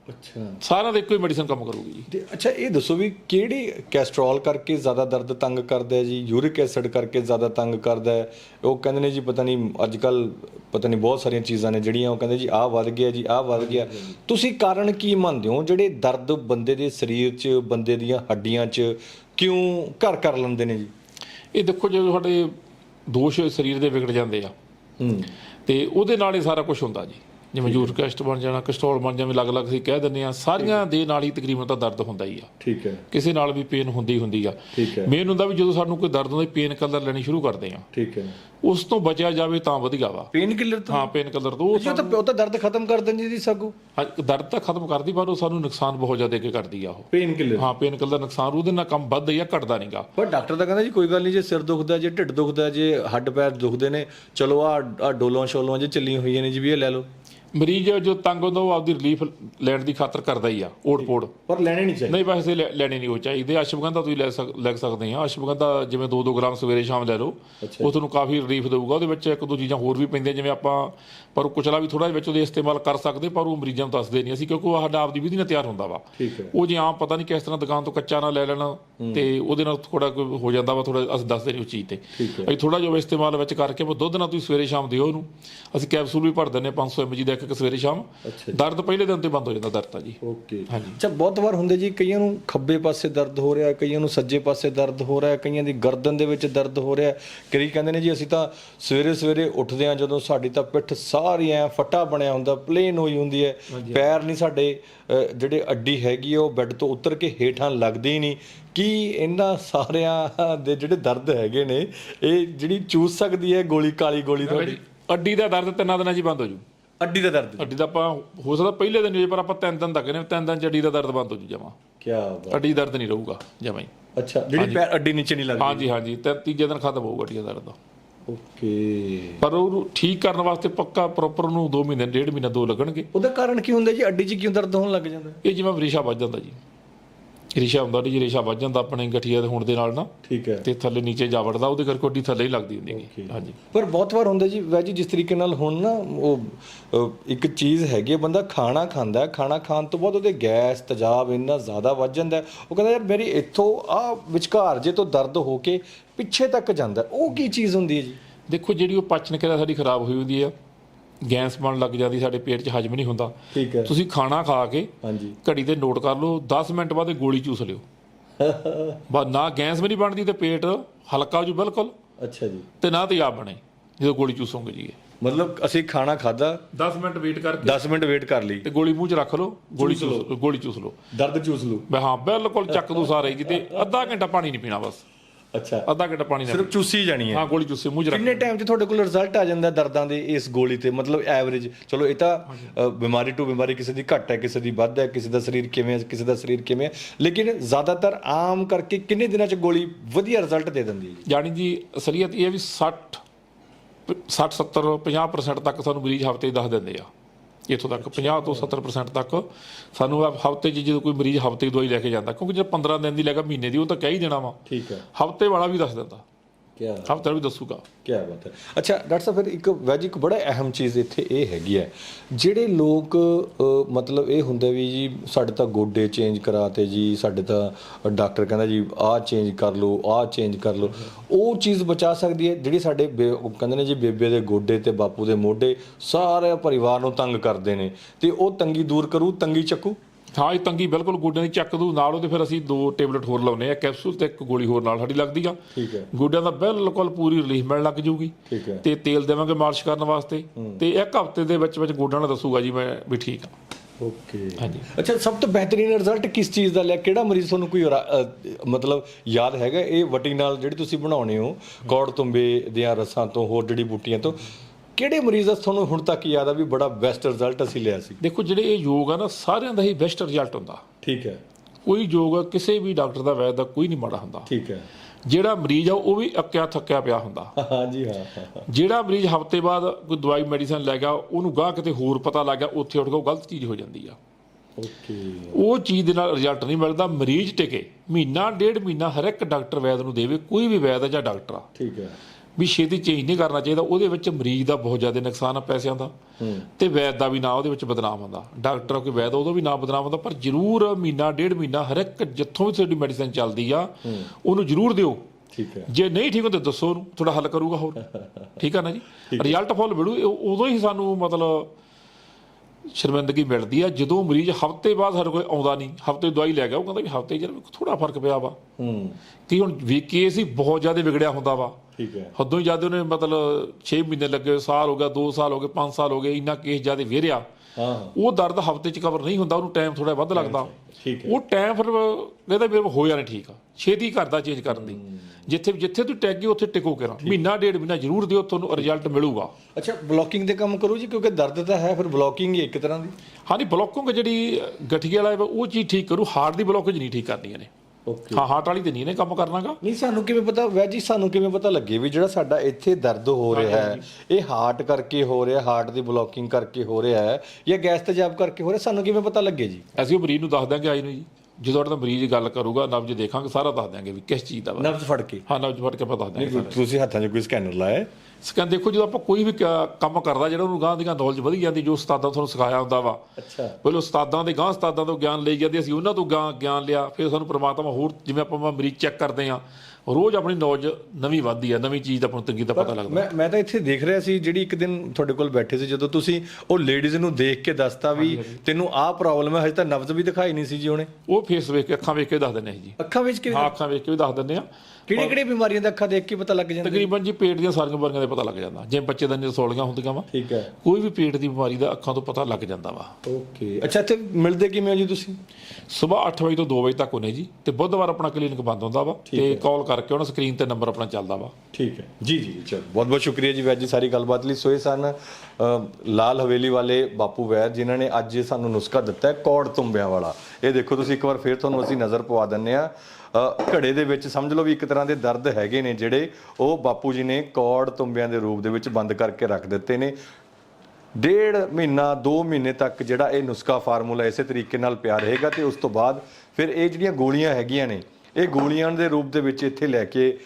ਅੱਛਾ। ਸਾਰਿਆਂ ਦੇ ਇੱਕੋ ਹੀ ਮੈਡੀਸਨ ਕੰਮ ਕਰੂਗੀ ਜੀ। ਤੇ ਅੱਛਾ ਇਹ ਦੱਸੋ ਵੀ ਕਿਹੜੀ ਕੈਸਟਰੋਲ ਕਰਕੇ ਜ਼ਿਆਦਾ ਦਰਦ ਤੰਗ ਕਰਦਾ ਹੈ ਜੀ? ਯੂਰਿਕ ਐਸਿਡ ਕਰਕੇ ਜ਼ਿਆਦਾ ਤੰਗ ਕਰਦਾ ਹੈ। ਉਹ ਕਹਿੰਦੇ ਨੇ ਜੀ ਪਤਾ ਨਹੀਂ ਅੱਜ ਕੱਲ ਪਤਾ ਨਹੀਂ ਬਹੁਤ ਸਾਰੀਆਂ ਚੀਜ਼ਾਂ ਨੇ ਜਿਹੜੀਆਂ ਉਹ ਕਹਿੰਦੇ ਜੀ ਆਹ ਵੱਧ ਗਿਆ ਜੀ ਆਹ ਵੱਧ ਗਿਆ। ਤੁਸੀਂ ਕਾਰਨ ਕੀ ਮੰਨਦੇ ਹੋ? ਜਿਹੜੇ ਦਰਦ ਬੰਦੇ ਦੇ ਸਰੀਰ 'ਚ ਬੰਦੇ ਦੀਆਂ ਹੱਡੀਆਂ 'ਚ ਕਿਉਂ ਘਰ ਕਰ ਲੈਂਦੇ ਨੇ ਜੀ? ਇਹ ਦੇਖੋ ਜਦੋਂ ਸਾਡੇ ਦੋਸ਼ ਸਰੀਰ ਦੇ ਵਿਗੜ ਜਾਂਦੇ ਆ ਹੂੰ। ਤੇ ਉਹਦੇ ਨਾਲ ਹੀ ਸਾਰਾ ਕੁਝ ਹੁੰਦਾ ਜੀ। ਜਿਵੇਂ ਯੂਰਿਕ ਐਸਿਡ ਬਣ ਜਾਣਾ ਕਸਟਰੋਲ ਬਣ ਜਾਵੇ ਅਲੱਗ-ਅਲੱਗ ਅਸੀਂ ਕਹਿ ਦਿੰਦੇ ਆ ਸਾਰੀਆਂ ਦੇ ਨਾਲ ਹੀ ਤਕਰੀਬਨ ਤਾਂ ਦਰਦ ਹੁੰਦਾ ਹੀ ਆ। ਠੀਕ ਹੈ। ਕਿਸੇ ਨਾਲ ਵੀ ਪੇਨ ਹੁੰਦੀ ਹੁੰਦੀ ਆ। ਠੀਕ ਹੈ। ਮੇਨ ਹੁੰਦਾ ਵੀ ਜਦੋਂ ਸਾਨੂੰ ਕੋਈ ਦਰਦ ਹੁੰਦਾ ਪੇਨ ਕਿਲਰ ਲੈਣੀ ਸ਼ੁਰੂ ਕਰਦੇ ਆ ਠੀਕ ਹੈ। ਉਸ ਤੋਂ ਬਚਿਆ ਜਾਵੇ ਤਾਂ ਵਧੀਆ ਵਾ। ਪੇਨ ਕਿਲਰ ਤੋਂ? ਹਾਂ ਪੇਨ ਕਿਲਰ ਤੋਂ। ਉਹ ਜੀ ਉਹ ਤਾਂ ਉਹ ਤਾਂ ਦਰਦ ਖਤਮ ਕਰ ਦਿੰਦੀ ਜੀ ਸਗੋਂ। ਹਾਂ, ਦਰਦ ਤਾਂ ਖਤਮ ਕਰਦੀ ਪਰ ਉਹ ਸਾਨੂੰ ਨੁਕਸਾਨ ਬਹੁਤ ਜ਼ਿਆਦਾ ਅੱਗੇ ਕਰਦੀ ਆ ਉਹ। ਪੇਨ ਕਿਲਰ ਹਾਂ ਪੇਨ ਕਿਲਰ ਨੁਕਸਾਨ ਉਹਦੇ ਨਾਲ ਕੰਮ ਵੱਧਦਾ ਹੀ ਆ ਘਟਦਾ ਨਹੀਂਗਾ ਪਰ ਡਾਕਟਰ ਤਾਂ ਕਹਿੰਦਾ ਜੀ ਕੋਈ ਗੱਲ ਨਹੀਂ ਜੇ ਸਿਰ ਦੁਖਦਾ ਜੇ ਢਿੱਡ ਦੁਖਦਾ ਜੇ ਹੱਡ ਪੈਰ ਦੁਖਦੇ ਨੇ ਚਲੋ ਆ ਡੋਲੋਂ ਸ਼ੋਲੋਂ ਜੇ ਚੱਲੀਆਂ ਹੋਈਆਂ ਨੇ ਜੀ ਵੀ ਇਹ ਲੈ ਲਓ। ਮਰੀਜ਼ ਜੋ ਤੰਗ ਹੁੰਦਾ ਉਹ ਆਪਦੀ ਰਿਲੀਫ ਲੈਣ ਦੀ ਖਾਤਰ ਕਰਦਾ ਹੀ ਆ ਓੜ ਪੋੜ ਪਰ ਲੈਣੇ ਨਹੀਂ ਚਾਹੀਦੇ। ਨਹੀਂ ਵੈਸੇ ਲੈਣੇ ਨਹੀਂ ਉਹ ਚਾਹੀਦੇ। ਅਸ਼ਵਗੰਧਾ ਤੁਸੀਂ ਲੈ ਲੈ ਸਕਦੇ ਆ। ਅਸ਼ਵਗੰਧਾ ਜਿਵੇਂ 2-2 ਗ੍ਰਾਮ ਸਵੇਰੇ ਸ਼ਾਮ ਲੈ ਲਓ ਉਹ ਤੁਹਾਨੂੰ ਕਾਫੀ ਰਿਲੀਫ ਦੇਊਗਾ। ਉਹਦੇ ਵਿੱਚ ਇੱਕ ਦੋ ਚੀਜ਼ਾਂ ਹੋਰ ਵੀ ਪੈਂਦੀਆਂ ਜਿਵੇਂ ਆਪਾਂ ਪਰ ਉਹ ਕੁਚਲਾ ਵੀ ਥੋੜਾ ਵਿੱਚ ਉਹਦੇ ਇਸਤੇਮਾਲ ਕਰ ਸਕਦੇ ਪਰ ਉਹ ਮਰੀਜ਼ਾਂ ਨੂੰ ਦੱਸਦੇ ਨਹੀਂ ਅਸੀਂ ਕਿਉਂਕਿ ਉਹ ਸਾਡਾ ਆਪਦੀ ਵਿਧੀ ਨਾਲ ਤਿਆਰ ਹੁੰਦਾ ਵਾ। ਉਹ ਜੇ ਆਮ ਪਤਾ ਨਹੀਂ ਕਿਸ ਤਰ੍ਹਾਂ ਦੁਕਾਨ ਤੋਂ ਕੱਚਾ ਨਾ ਲੈ ਲੈਣਾ ਤੇ ਉਹਦੇ ਨਾਲ ਥੋੜਾ ਕੋਈ ਹੋ ਜਾਂਦਾ ਵਾ ਥੋੜਾ ਅਸੀਂ ਦੱਸਦੇ ਨਹੀਂ ਉਸ ਚੀਜ਼ ਤੇ। ਅਸੀਂ ਥੋੜਾ ਜਿਹਾ ਇਸਤੇਮਾਲ ਵਿੱਚ ਕਰਕੇ ਉਹ ਦੁੱਧ ਨਾਲ ਤੁਸੀਂ ਸਵੇਰੇ ਸ਼ਾਮ ਦਿਓ ਉਹਨੂੰ। ਅਸੀਂ ਕੈਪਸੂਲ ਵੀ ਭਰ ਹਾਂ 500 mg ਦਾ ਇੱਕ ਇੱਕ ਸਵੇਰੇ ਸ਼ਾਮ। ਅੱਛਾ ਦਰਦ ਪਹਿਲੇ ਦਿਨ ਤੇ ਬੰਦ ਹੋ ਜਾਂਦਾ ਦਰਦ ਤਾਂ ਜੀ। ਓਕੇ। ਅੱਛਾ ਬਹੁਤ ਵਾਰ ਹੁੰਦੇ ਜੀ ਕਈਆਂ ਨੂੰ ਖੱਬੇ ਪਾਸੇ ਦਰਦ ਹੋ ਰਿਹਾ ਕਈਆਂ ਨੂੰ ਸੱਜੇ ਪਾਸੇ ਦਰਦ ਹੋ ਰਿਹਾ ਕਈਆਂ ਦੀ ਗਰਦਨ ਦੇ ਵਿੱਚ ਦਰਦ ਹੋ ਰਿਹਾ। ਕਈ ਕਹਿੰਦੇ ਨੇ ਜੀ ਅਸੀਂ ਤਾਂ ਸਵੇਰੇ ਸਵੇਰੇ ਉੱਠਦੇ ਆ ਜਦੋਂ ਸਾਡੀ ਤਾਂ ਪਿੱਠ ਸਾਰੀ ਐ ਫੱਟਾ ਬਣਿਆ ਹੁੰਦਾ ਪਲੇਨ ਹੋਈ ਹੁੰਦੀ ਹੈ। ਪੈਰ ਨਹੀਂ ਸਾਡੇ ਜਿਹੜੇ ਅੱਡੀ ਹੈਗੀ ਆ, ਉਹ ਬੈੱਡ ਤੋਂ ਉਤਰ ਕੇ ਹੇਠਾਂ ਲੱਗਦੇ ਹੀ ਨਹੀਂ। ਕੀ ਇਹਨਾਂ ਸਾਰਿਆਂ ਦੇ ਜਿਹੜੇ ਦਰਦ ਹੈਗੇ ਨੇ ਇਹ ਜਿਹੜੀ ਚੂਸ ਸਕਦੀ ਹੈ ਗੋਲੀ ਕਾਲੀ ਗੋਲੀ ਤੁਹਾਡੀ? ਅੱਡੀ ਦਾ ਦਰਦ ਤਿੰਨਾਂ ਦਿਨਾਂ 'ਚ ਹੀ ਬੰਦ ਹੋ ਜੂ। ਅੱਡੀ ਦਾ ਦਰਦ। ਅੱਡੀ ਦਾ ਆਪਾਂ ਹੋ ਸਕਦਾ ਪਹਿਲੇ ਦਿਨ ਹੋਏ ਪਰ ਆਪਾਂ ਤਿੰਨ ਦਿਨ ਤੱਕ ਨੇ ਤਿੰਨ ਦਿਨ 'ਚ ਅੱਡੀ ਦਾ ਦਰਦ ਬੰਦ ਹੋ ਜੂ ਜਮਾ। ਕੀ ਬਾਤ। ਅੱਡੀ ਦਰਦ ਨਹੀਂ ਰਹੂਗਾ ਜਮਾ ਹੀ। ਅੱਛਾ ਜਿਹੜੀ ਪੈਰ ਅੱਡੀ ਨੀਚੇ ਨਹੀਂ ਲੱਗਦੀ। ਹਾਂਜੀ ਹਾਂਜੀ ਤੇ ਤੀਜੇ ਦਿਨ ਖਤਮ ਹੋਊਗਾ ਅੱਡੀ ਦਾ ਦਰਦ। ਓਕੇ। ਪਰ ਉਹਨੂੰ ਠੀਕ ਕਰਨ ਵਾਸਤੇ ਪੱਕਾ ਪ੍ਰੋਪਰ ਉਹਨੂੰ 2 ਮਹੀਨੇ ਡੇਢ ਮਹੀਨਾ ਦੋ ਲੱਗਣਗੇ। ਉਹਦਾ ਕਾਰਨ ਕੀ ਹੁੰਦਾ ਜੀ? ਅੱਡੀ 'ਚ ਕਿਉਂ ਦਰਦ ਹੋਣ ਲੱਗ ਜਾਂਦਾ? ਇਹ ਜਿਵੇਂ ਰੇਸ਼ਾ ਵੱਜ ਜਾਂਦਾ ਜੀ। ਰੇਸ਼ਾ ਹੁੰਦਾ ਜੀ ਰੇਸ਼ਾ ਵੱਜ ਜਾਂਦਾ ਆਪਣੇ ਗਠੀਆ ਦੇ ਹੋਣ ਦੇ ਨਾਲ ਨਾ। ਠੀਕ ਹੈ। ਤੇ ਥੱਲੇ ਨੀਚੇ ਜਾ ਵੜਦਾ ਉਹਦੇ ਕਰਕੇ ਅੱਡੀ ਥੱਲੇ ਹੀ ਲੱਗਦੀ ਹੁੰਦੀ ਹੈ ਹਾਂਜੀ। ਪਰ ਬਹੁਤ ਵਾਰ ਹੁੰਦਾ ਜੀ ਵੈਜੀ ਜਿਸ ਤਰੀਕੇ ਨਾਲ ਹੁਣ ਨਾ ਉਹ ਇੱਕ ਚੀਜ਼ ਹੈਗੀ ਹੈ, ਬੰਦਾ ਖਾਣਾ ਖਾਂਦਾ ਹੈ, ਖਾਣਾ ਖਾਣ ਤੋਂ ਬਾਅਦ ਉਹਦੇ ਗੈਸ ਤੇਜ਼ਾਬ ਇੰਨਾ ਜ਼ਿਆਦਾ ਵੱਧ ਜਾਂਦਾ ਹੈ, ਉਹ ਕਹਿੰਦਾ ਯਾਰ ਮੇਰੀ ਇੱਥੋਂ ਆ ਵਿਚਕਾਰ ਜੇ ਤੋਂ ਦਰਦ ਹੋ ਕੇ ਪਿੱਛੇ ਤੱਕ ਜਾਂਦਾ। ਉਹ ਕੀ ਚੀਜ਼ ਹੁੰਦੀ ਹੈ ਜੀ? ਦੇਖੋ ਜਿਹੜੀ ਉਹ ਪਾਚਨ ਕਿਰਿਆ ਸਾਡੀ ਖਰਾਬ ਹੋਈ ਹੁੰਦੀ ਆ ਗੈਸ ਬਣ ਲੱਗ ਜਾਂਦੀ ਸਾਡੇ ਪੇਟ 'ਚ ਹਜਮ ਨਹੀਂ ਹੁੰਦਾ। ਠੀਕ ਹੈ। ਤੁਸੀਂ ਖਾਣਾ ਖਾ ਕੇ ਹਾਂਜੀ। ਘੜੀ ਤੇ ਨੋਟ ਕਰ ਲਓ 10 ਮਿੰਟ ਬਾਅਦ ਇਹ ਗੋਲੀ ਚੂਸ ਲਿਓ। ਬਸ ਨਾ ਗੈਸ ਵੀ ਨਹੀਂ ਬਣਦੀ ਤੇ ਪੇਟ ਹਲਕਾ ਜੂ ਬਿਲਕੁਲ। ਅੱਛਾ ਜੀ। ਤੇ ਨਾ ਤੇਜ਼ਾਬ ਬਣੇ ਜਦੋਂ ਗੋਲੀ ਚੂਸੋਗੇ ਜੀ। ਮਤਲਬ ਅਸੀਂ ਖਾਣਾ ਖਾਦਾ 10 ਮਿੰਟ ਵੇਟ ਕਰਕੇ। 10 ਮਿੰਟ ਵੇਟ ਕਰ ਲਈ। ਤੇ ਗੋਲੀ ਮੂੰਹ 'ਚ ਰੱਖ ਲਓ ਗੋਲੀ ਚੂਸ ਗੋਲੀ ਚੂਸ ਲਓ। ਦਰਦ ਚੂਸ ਲੂ ਮੈਂ ਹਾਂ ਬਿਲਕੁਲ ਚੱਕ ਦੂ ਸਾਰੇ ਜੀ ਤੇ ਅੱਧਾ ਘੰਟਾ ਪਾਣੀ ਨਹੀਂ ਪੀਣਾ ਬਸ। ਅੱਛਾ। ਅੱਧਾ ਘੰਟਾ ਪਾਣੀ ਨਾ ਸਿਰਫ ਚੂਸੀ ਜਾਣੀ ਹੈ। ਹਾਂ ਗੋਲੀ ਚੂਸੇ ਮੂੰਹ 'ਚ ਰੱਖ ਕਿੰਨੇ ਟਾਈਮ 'ਚ ਤੁਹਾਡੇ ਕੋਲ ਰਿਜ਼ਲਟ ਆ ਜਾਂਦਾ ਦਰਦਾਂ ਦੇ ਇਸ ਗੋਲੀ ਤੇ? ਮਤਲਬ ਐਵਰੇਜ ਚਲੋ ਇਹ ਤਾਂ ਅ, ਬਿਮਾਰੀ ਟੂ ਬਿਮਾਰੀ ਕਿਸੇ ਦੀ ਘੱਟ ਹੈ ਕਿਸੇ ਦੀ ਵੱਧ ਹੈ ਕਿਸੇ ਦਾ ਸਰੀਰ ਕਿਵੇਂ ਹੈ ਕਿਸੇ ਦਾ ਸਰੀਰ ਕਿਵੇਂ ਹੈ। ਲੇਕਿਨ ਜ਼ਿਆਦਾਤਰ ਆਮ ਕਰਕੇ ਕਿੰਨੇ ਦਿਨਾਂ 'ਚ ਗੋਲੀ ਵਧੀਆ ਰਿਜ਼ਲਟ ਦੇ ਦਿੰਦੀ ਹੈ? ਜੀ ਜਾਣੀ ਜੀ ਅਸਲੀਅਤ ਇਹ ਹੈ ਵੀ 60 60 70 50% ਤੱਕ ਸਾਨੂੰ ਮਰੀਜ਼ ਹਫ਼ਤੇ ਦੱਸ ਦਿੰਦੇ ਆ। ਇੱਥੋਂ ਤੱਕ 50 ਤੋਂ 70% ਤੱਕ ਸਾਨੂੰ ਹਫ਼ਤੇ 'ਚ ਜਦੋਂ ਕੋਈ ਮਰੀਜ਼ ਹਫ਼ਤੇ ਦੀ ਦਵਾਈ ਲੈ ਕੇ ਜਾਂਦਾ ਕਿਉਂਕਿ ਜੇ 15 ਦਿਨ ਦੀ ਲੈਗਾ ਮਹੀਨੇ ਦੀ ਉਹ ਤਾਂ ਕਹਿ ਹੀ ਦੇਣਾ ਵਾ। ਠੀਕ ਹੈ। ਹਫ਼ਤੇ ਵਾਲਾ ਵੀ ਦੱਸ ਦਿੰਦਾ। ਕੀ ਹਫ਼ਤੇ ਵੀ ਦੱਸੂਗਾ ਕੀ। ਬਾਤ ਹੈ। ਅੱਛਾ ਡਾਕਟਰ ਸਾਹਿਬ ਫਿਰ ਇੱਕ ਵੈਜ ਇੱਕ ਬੜਾ ਅਹਿਮ ਚੀਜ਼ ਇੱਥੇ ਇਹ ਹੈਗੀ ਹੈ। ਜਿਹੜੇ ਲੋਕ ਅ, ਮਤਲਬ ਇਹ ਹੁੰਦਾ ਵੀ ਜੀ ਸਾਡੇ ਤਾਂ ਗੋਡੇ ਚੇਂਜ ਕਰਾਤੇ ਜੀ ਸਾਡੇ ਤਾਂ ਡਾਕਟਰ ਕਹਿੰਦਾ ਜੀ ਆਹ ਚੇਂਜ ਕਰ ਲਓ ਆਹ ਚੇਂਜ ਕਰ ਲਓ। ਉਹ ਚੀਜ਼ ਬਚਾ ਸਕਦੀ ਹੈ ਜਿਹੜੀ ਸਾਡੇ ਬੇ- ਉਹ ਕਹਿੰਦੇ ਨੇ ਜੀ ਬੇਬੇ ਦੇ ਗੋਡੇ ਤੇ ਬਾਪੂ ਦੇ ਮੋਢੇ ਸਾਰੇ ਪਰਿਵਾਰ ਨੂੰ ਤੰਗ ਕਰਦੇ ਨੇ। ਤੇ ਉਹ ਤੰਗੀ ਦੂਰ ਕਰੂ ਤੰਗੀ ਚੱਕੂ? ਇਹ ਤੰਗੀ ਬਿਲਕੁਲ ਗੋਡਿਆਂ ਦੀ ਚੱਕ ਦੂ ਨਾਲ ਉਹਦੇ ਫਿਰ ਅਸੀਂ ਦੋ ਟੇਬਲੇਟ ਹੋਰ ਲਾਉਨੇ ਆ ਕੈਪਸੂਲ ਤੇ ਇੱਕ ਗੋਲੀ ਹੋਰ ਨਾਲ ਸਾਡੀ ਲੱਗਦੀ ਆ। ਠੀਕ ਹੈ। ਗੋਡਿਆਂ ਦਾ ਬਿਲਕੁਲ ਪੂਰੀ ਰਿਲੀਫ ਮਿਲਣ ਲੱਗ ਠੀਕ ਹੈ। ਤੇ ਤੇਲ ਦੇਵਾਂਗੇ ਮਾਲਿਸ਼ ਕਰਨ ਵਾਸਤੇ। ਤੇ ਇੱਕ ਹਫ਼ਤੇ ਦੇ ਵਿੱਚ ਵਿੱਚ ਗੋਡਿਆਂ ਨਾਲ ਦੱਸੂਗਾ ਜੀ ਮੈਂ ਵੀ ਠੀਕ ਆ। ਓਕੇ। ਹਾਂਜੀ। ਅੱਛਾ ਸਭ ਤੋਂ ਬਿਹਤਰੀਨ ਰਿਜ਼ਲਟ ਕਿਸ ਚੀਜ਼ ਦਾ ਲਿਆ? ਕਿਹੜਾ ਮਰੀਜ਼ ਤੁਹਾਨੂੰ ਕੋਈ ਮਤਲਬ ਯਾਦ ਹੈਗਾ? ਇਹ ਵਟੀ ਨਾਲ ਜਿਹੜੀ ਤੁਸੀਂ ਬਣਾਉਣੇ ਹੋ ਕੌੜ ਤੁੰਬੇ ਦੀਆਂ ਰਸਾਂ ਤੋਂ ਹੋਰ ਜੜੀ ਬੂਟੀਆਂ ਤੋਂ। ਕਿਹੜੇ ਮਰੀਜ਼ ਦਾ ਤੁਹਾਨੂੰ ਹੁਣ ਤੱਕ ਯਾਦ ਆ ਵੀ ਬੜਾ ਬੈਸਟ ਰਿਜ਼ਲਟ ਅਸੀਂ ਲਿਆ ਸੀ? ਦੇਖੋ ਜਿਹੜੇ ਇਹ ਯੋਗ ਆ ਨਾ ਸਾਰਿਆਂ ਦਾ ਹੀ ਬੈਸਟ ਰਿਜ਼ਲਟ ਹੁੰਦਾ। ਠੀਕ ਹੈ। ਕੋਈ ਯੋਗ ਕਿਸੇ ਵੀ ਡਾਕਟਰ ਦਾ ਵੈਦ ਦਾ ਕੋਈ ਨਹੀਂ ਮਾੜਾ ਹੁੰਦਾ। ਠੀਕ ਹੈ। ਜਿਹੜਾ ਮਰੀਜ਼ ਆ ਉਹ ਵੀ ਅੱਕਿਆ ਥੱਕਿਆ ਪਿਆ ਹੁੰਦਾ। ਹਾਂ ਜੀ ਹਾਂ ਜਿਹੜਾ ਮਰੀਜ਼ ਹਫ਼ਤੇ ਬਾਅਦ ਕੋਈ ਦਵਾਈ ਮੈਡੀਸਨ ਲੈ ਗਿਆ ਉਹਨੂੰ ਗਾਹ ਕਿਤੇ ਹੋਰ ਪਤਾ ਲੱਗ ਗਿਆ ਉੱਥੇ ਉੱਠ ਕੇ ਉਹ ਗਲਤ ਚੀਜ਼ ਹੋ ਜਾਂਦੀ ਆ। ਓਕੇ। ਉਹ ਚੀਜ਼ ਦੇ ਨਾਲ ਰਿਜ਼ਲਟ ਨਹੀਂ ਮਿਲਦਾ ਮਰੀਜ਼ ਟਿਕੇ। ਮਹੀਨਾ ਡੇਢ ਮਹੀਨਾ ਹਰ ਇੱਕ ਡਾਕਟਰ ਵੈਦ ਨੂੰ ਦੇਵੇ ਕੋਈ ਵੀ ਵੈਦ ਹੈ ਜਾਂ ਡਾਕਟਰ ਆ। ਠੀਕ ਹੈ। ਵੀ ਛੇਤੀ ਚੇਂਜ ਨਹੀਂ ਕਰਨਾ ਚਾਹੀਦਾ ਉਹਦੇ ਵਿੱਚ ਮਰੀਜ਼ ਦਾ ਬਹੁਤ ਜ਼ਿਆਦਾ ਨੁਕਸਾਨ ਆ ਪੈਸਿਆਂ ਦਾ ਤੇ ਵੈਦ ਦਾ ਵੀ ਨਾਂ ਉਹਦੇ ਵਿੱਚ ਬਦਨਾਮ ਹੁੰਦਾ। ਡਾਕਟਰ ਕੋਈ ਵੈਦ ਉਹਦਾ ਵੀ ਨਾਂ ਬਦਨਾਮ ਹੁੰਦਾ ਪਰ ਜ਼ਰੂਰ ਮਹੀਨਾ ਡੇਢ ਮਹੀਨਾ ਹਰ ਇੱਕ ਜਿੱਥੋਂ ਵੀ ਤੁਹਾਡੀ ਮੈਡੀਸਨ ਚੱਲਦੀ ਆ ਉਹਨੂੰ ਜ਼ਰੂਰ ਦਿਓ। ਠੀਕ ਹੈ। ਜੇ ਨਹੀਂ ਠੀਕ ਹੁੰਦਾ ਦੱਸੋ ਉਹਨੂੰ ਥੋੜਾ ਹੱਲ ਕਰੂਗਾ ਹੋਰ। ਠੀਕ ਆ ਨਾ ਜੀ? ਰਿਜ਼ਲਟ ਫੁੱਲ ਮਿਲੂ ਉਦੋਂ ਹੀ ਸਾਨੂੰ ਮਤਲਬ ਸ਼ਰਮਿੰਦਗੀ ਮਿਲਦੀ ਆ ਜਦੋਂ ਮਰੀਜ਼ ਹਫ਼ਤੇ ਬਾਅਦ ਸਾਡੇ ਕੋਲ ਆਉਂਦਾ ਨਹੀਂ ਹਫ਼ਤੇ ਦਵਾਈ ਲੈ ਗਿਆ ਉਹ ਕਹਿੰਦਾ ਵੀ ਹਫ਼ਤੇ ਜਰ ਥੋੜਾ ਫ਼ਰਕ ਪਿਆ ਵਾ। ਹੂੰ। ਕੀ ਹੁਣ ਵੀ ਕੇਸ ਹੀ ਬਹੁਤ ਜ਼ਿਆਦਾ ਵਿਗੜਿਆ ਹੁੰਦਾ ਵਾ। ਠੀਕ ਹੈ। ਹੱਦੋਂ ਹੀ ਜ਼ਿਆਦਾ ਉਹਨੇ ਮਤਲਬ 6 ਮਹੀਨੇ ਲੱਗੇ ਸਾਲ ਹੋ ਗਿਆ 2 ਸਾਲ ਹੋ ਗਏ 5 ਸਾਲ ਹੋ ਗਏ ਇੰਨਾ ਕੇਸ ਜ਼ਿਆਦਾ ਵੇਰਿਆ ਉਹ ਦਰਦ ਹਫ਼ਤੇ ਚ ਕਵਰ ਨਹੀਂ ਹੁੰਦਾ ਉਹਨੂੰ ਟਾਈਮ ਥੋੜਾ ਵੱਧ ਲੱਗਦਾ। ਹੈ। ਉਹ ਟਾਈਮ ਫਿਰ ਕਹਿੰਦਾ ਵੀ ਹੋਇਆ ਨਹੀਂ ਠੀਕ ਆ। ਛੇਤੀ ਕਰਦਾ ਚੇਂਜ ਕਰਨ ਦੀ। ਜਿੱਥੇ ਜਿੱਥੇ ਤੂੰ ਟੈਗ ਗਈ ਉੱਥੇ ਟਿਕੋ ਕਰਾਂ ਮਹੀਨਾ ਡੇਢ ਮਹੀਨਾ ਜ਼ਰੂਰ ਦਿਓ ਤੁਹਾਨੂੰ ਰਿਜ਼ਲਟ ਮਿਲੂਗਾ। ਅੱਛਾ ਬਲੌਕਿੰਗ ਦੇ ਕੰਮ ਕਰੋ ਜੀ ਕਿਉਂਕਿ ਦਰਦ ਤਾਂ ਹੈ ਫਿਰ ਬਲੌਕਿੰਗ ਹੀ ਇੱਕ ਤਰ੍ਹਾਂ ਦੀ। ਹਾਂਜੀ ਬਲੌਕਿੰਗ ਜਿਹੜੀ ਗਠੀਏ ਵਾਲਾ ਹੈ, ਉਹ ਚੀਜ਼ ਠੀਕ ਕਰੂ। ਹਾਰਟ ਦੀ ਬਲੌਕੇਜ ਨਹੀਂ ਠੀਕ ਕਰਦੀਆਂ ਨੇ। ਓਕੇ ਹਾਂ ਹਾਰਟ ਵਾਲੀ ਤੇ ਨਹੀਂ ਨੇ ਕੰਮ ਕਰਨਾਗਾ? ਨਹੀਂ ਸਾਨੂੰ ਕਿਵੇਂ ਪਤਾ ਵੈਜ ਜੀ ਸਾਨੂੰ ਕਿਵੇਂ ਪਤਾ ਲੱਗੇ ਵੀ ਜਿਹੜਾ ਸਾਡਾ ਇੱਥੇ ਦਰਦ ਹੋ ਰਿਹਾ ਹੈ ਇਹ ਹਾਰਟ ਕਰਕੇ ਹੋ ਰਿਹਾ ਹਾਰਟ ਦੀ ਬਲੌਕਿੰਗ ਕਰਕੇ ਹੋ ਰਿਹਾ ਹੈ ਜਾਂ ਗੈਸ ਤੇਜ਼ਾਬ ਕਰਕੇ ਹੋ ਰਿਹਾ ਸਾਨੂੰ ਕਿਵੇਂ ਪਤਾ ਲੱਗੇ ਜੀ? ਅਸੀਂ ਉਹ ਮਰੀਜ਼ ਨੂੰ ਦੱਸ ਦਾਂਗੇ ਆਈ ਨੂੰ ਜੀ। ਜਦੋਂ ਤੁਹਾਡਾ ਮਰੀਜ਼ ਗੱਲ ਕਰੂਗਾ ਨਬਜ ਦੇਖਾਂਗੇ ਸਾਰਾ ਦੱਸ ਦਾਂਗੇ ਵੀ ਕਿਸ ਚੀਜ਼ ਦਾ ਵਾ। ਨਬਜ਼ ਫੜ ਕੇ। ਹਾਂ ਨਬਜ ਫੜ ਕੇ ਆਪਾਂ ਦੱਸ ਦਾਂਗੇ ਤੁਸੀਂ ਹੱਥਾਂ 'ਚ ਕੋਈ ਸਕੈਨਰ ਲਾਇਆ ਹੈ? ਸਕੈਨ ਦੇਖੋ ਜਦੋਂ ਆਪਾਂ ਕੋਈ ਵੀ ਕੰਮ ਕਰਦਾ ਜਿਹੜਾ ਉਹਨੂੰ ਗਾਂ ਦੀਆਂ ਨੌਲੇਜ ਵਧੀ ਜਾਂਦੀ ਜੋ ਉਸਤਾਦਾਂ ਤੁਹਾਨੂੰ ਸਿਖਾਇਆ ਹੁੰਦਾ ਵਾ। ਅੱਛਾ। ਪਹਿਲਾਂ ਉਸਤਾਦਾਂ ਦੇ ਗਾਂ ਉਸਤਾਦਾਂ ਤੋਂ ਗਿਆਨ ਲਈ ਜਾਂਦੇ ਅਸੀਂ ਉਹਨਾਂ ਤੋਂ ਗਾਂ ਗਿਆਨ ਲਿਆ ਫਿਰ ਸਾਨੂੰ ਪ੍ਰਮਾਤਮਾ ਹੋਰ ਜਿਵੇਂ ਆਪਾਂ ਮਰੀਜ਼ ਚੈੱਕ ਕਰਦੇ ਆ ਰੋਜ਼ ਆਪਣੀ ਨੌਲੇਜ ਨਵੀਂ ਵੱਧਦੀ ਆ ਨਵੀਂ ਚੀਜ਼ ਦਾ ਆਪਾਂ ਨੂੰ ਤੰਗੀ ਦਾ ਪਤਾ ਲੱਗਦਾ। ਮੈਂ ਮੈਂ ਤਾਂ ਇੱਥੇ ਦੇਖ ਰਿਹਾ ਸੀ ਜਿਹੜੀ ਇੱਕ ਦਿਨ ਤੁਹਾਡੇ ਕੋਲ ਬੈਠੇ ਸੀ ਜਦੋਂ ਤੁਸੀਂ ਉਹ ਲੇਡੀਜ਼ ਨੂੰ ਦੇਖ ਕੇ ਦੱਸਤਾ ਵੀ ਤੈਨੂੰ ਆਹ ਪ੍ਰੋਬਲਮ ਹੈ ਹਜੇ ਤਾਂ ਨਬਜ਼ ਵੀ ਦਿਖਾਈ ਨਹੀਂ ਸੀ ਜੀ ਉਹਨੇ। ਉਹ ਫੇਸ ਵੇਖ ਕੇ ਅੱਖਾਂ ਵੇਖ ਕੇ ਦੱਸ ਦਿੰਦੇ ਆ ਜੀ। ਅੱਖਾਂ ਵਿੱਚ ਕਿ ਹਾਂ ਅੱਖਾਂ ਵੇਖ ਕੇ ਵੀ ਦੱਸ ਦਿੰਦੇ ਆ। ਕਿਹੜੀ ਕਿਹੜੀ ਬਿਮਾਰੀਆਂ ਦਾ ਅੱਖਾਂ ਦੇਖ ਕੇ ਪਤਾ ਲੱਗ ਜਾਂਦਾ ਤਕਰੀਬਨ ਜੀ ਪੇਟ ਦੀਆਂ ਸਾਰੀਆਂ ਬਿਮਾਰੀਆਂ ਦਾ ਪਤਾ ਲੱਗ ਜਾਂਦਾ। ਜਿਵੇਂ ਬੱਚੇ ਦੀਆਂ ਰਸੌਲੀਆਂ ਹੁੰਦੀਆਂ ਵਾ ਠੀਕ ਹੈ। ਕੋਈ ਵੀ ਪੇਟ ਦੀ ਬਿਮਾਰੀ ਦਾ ਅੱਖਾਂ ਤੋਂ ਪਤਾ ਲੱਗ ਜਾਂਦਾ ਵਾ। ਓਕੇ। ਅੱਛਾ ਇੱਥੇ ਮਿਲਦੇ ਕਿਵੇਂ ਹੋ ਜੀ ਤੁਸੀਂ? ਸਵੇਰ 8 ਵਜੇ ਤੋਂ 2 ਵਜੇ ਤੱਕ ਹੁੰਨੇ ਜੀ ਤੇ ਬੁੱਧਵਾਰ ਆਪਣਾ ਕਲੀਨਿਕ ਬੰਦ ਹੁੰਦਾ ਵਾ ਤੇ ਕਾਲ ਕਰਕੇ ਉਹਨਾਂ ਸਕਰੀਨ ਤੇ ਨੰਬਰ ਆਪਣਾ ਚੱਲਦਾ ਵਾ। ਠੀਕ ਹੈ। ਜੀ ਜੀ ਚਲੋ ਬਹੁਤ ਬਹੁਤ ਸ਼ੁਕਰੀਆ ਜੀ ਵੈਦ ਜੀ ਸਾਰੀ ਗੱਲਬਾਤ ਲਈ ਸੋ ਇਹ ਸਨ। ਲਾਲ ਹਵੇਲੀ ਵਾਲੇ ਬਾਪੂ ਵੈਦ ਜਿਨ੍ਹਾਂ ਨੇ ਅੱਜ ਸਾਨੂੰ ਨੁਸਖਾ ਦਿੱਤਾ ਹੈ ਕੌੜ ਤੁੰਬਿਆਂ ਵਾਲਾ। ਇਹ ਦੇਖੋ ਤੁਸੀਂ ਇੱਕ ਵਾਰ ਫੇਰ ਤੁਹਾਨੂੰ ਅਸੀਂ ਨਜ਼ਰ ਪਵਾ ਦਿੰਨੇ ਆ ਘੜੇ ਦੇ ਵਿੱਚ ਸਮਝ ਲਓ ਵੀ ਇੱਕ ਤਰ੍ਹਾਂ ਦੇ ਦਰਦ ਹੈਗੇ ਨੇ ਜਿਹੜੇ ਉਹ ਬਾਪੂ ਜੀ ਨੇ ਕੌੜ ਤੁੰਬਿਆਂ ਦੇ ਰੂਪ ਦੇ ਵਿੱਚ ਬੰਦ ਕਰਕੇ ਰੱਖ ਦਿੱਤੇ ਨੇ। ਡੇਢ ਮਹੀਨਾ 2 ਮਹੀਨੇ ਤੱਕ ਜਿਹੜਾ ਇਹ ਨੁਸਖਾ ਫਾਰਮੂਲਾ ਇਸੇ ਤਰੀਕੇ ਨਾਲ ਪਿਆ ਰਹੇਗਾ ਤੇ ਉਸ ਤੋਂ ਬਾਅਦ ਫਿਰ ਇਹ ਜਿਹੜੀਆਂ ਗੋਲੀਆਂ ਹੈਗੀਆਂ ਨੇ ਇਹ ਗੋਲੀਆਂ ਦੇ ਰੂਪ ਦੇ ਵਿੱਚ ਇੱਥੇ ਲੈ ਕੇ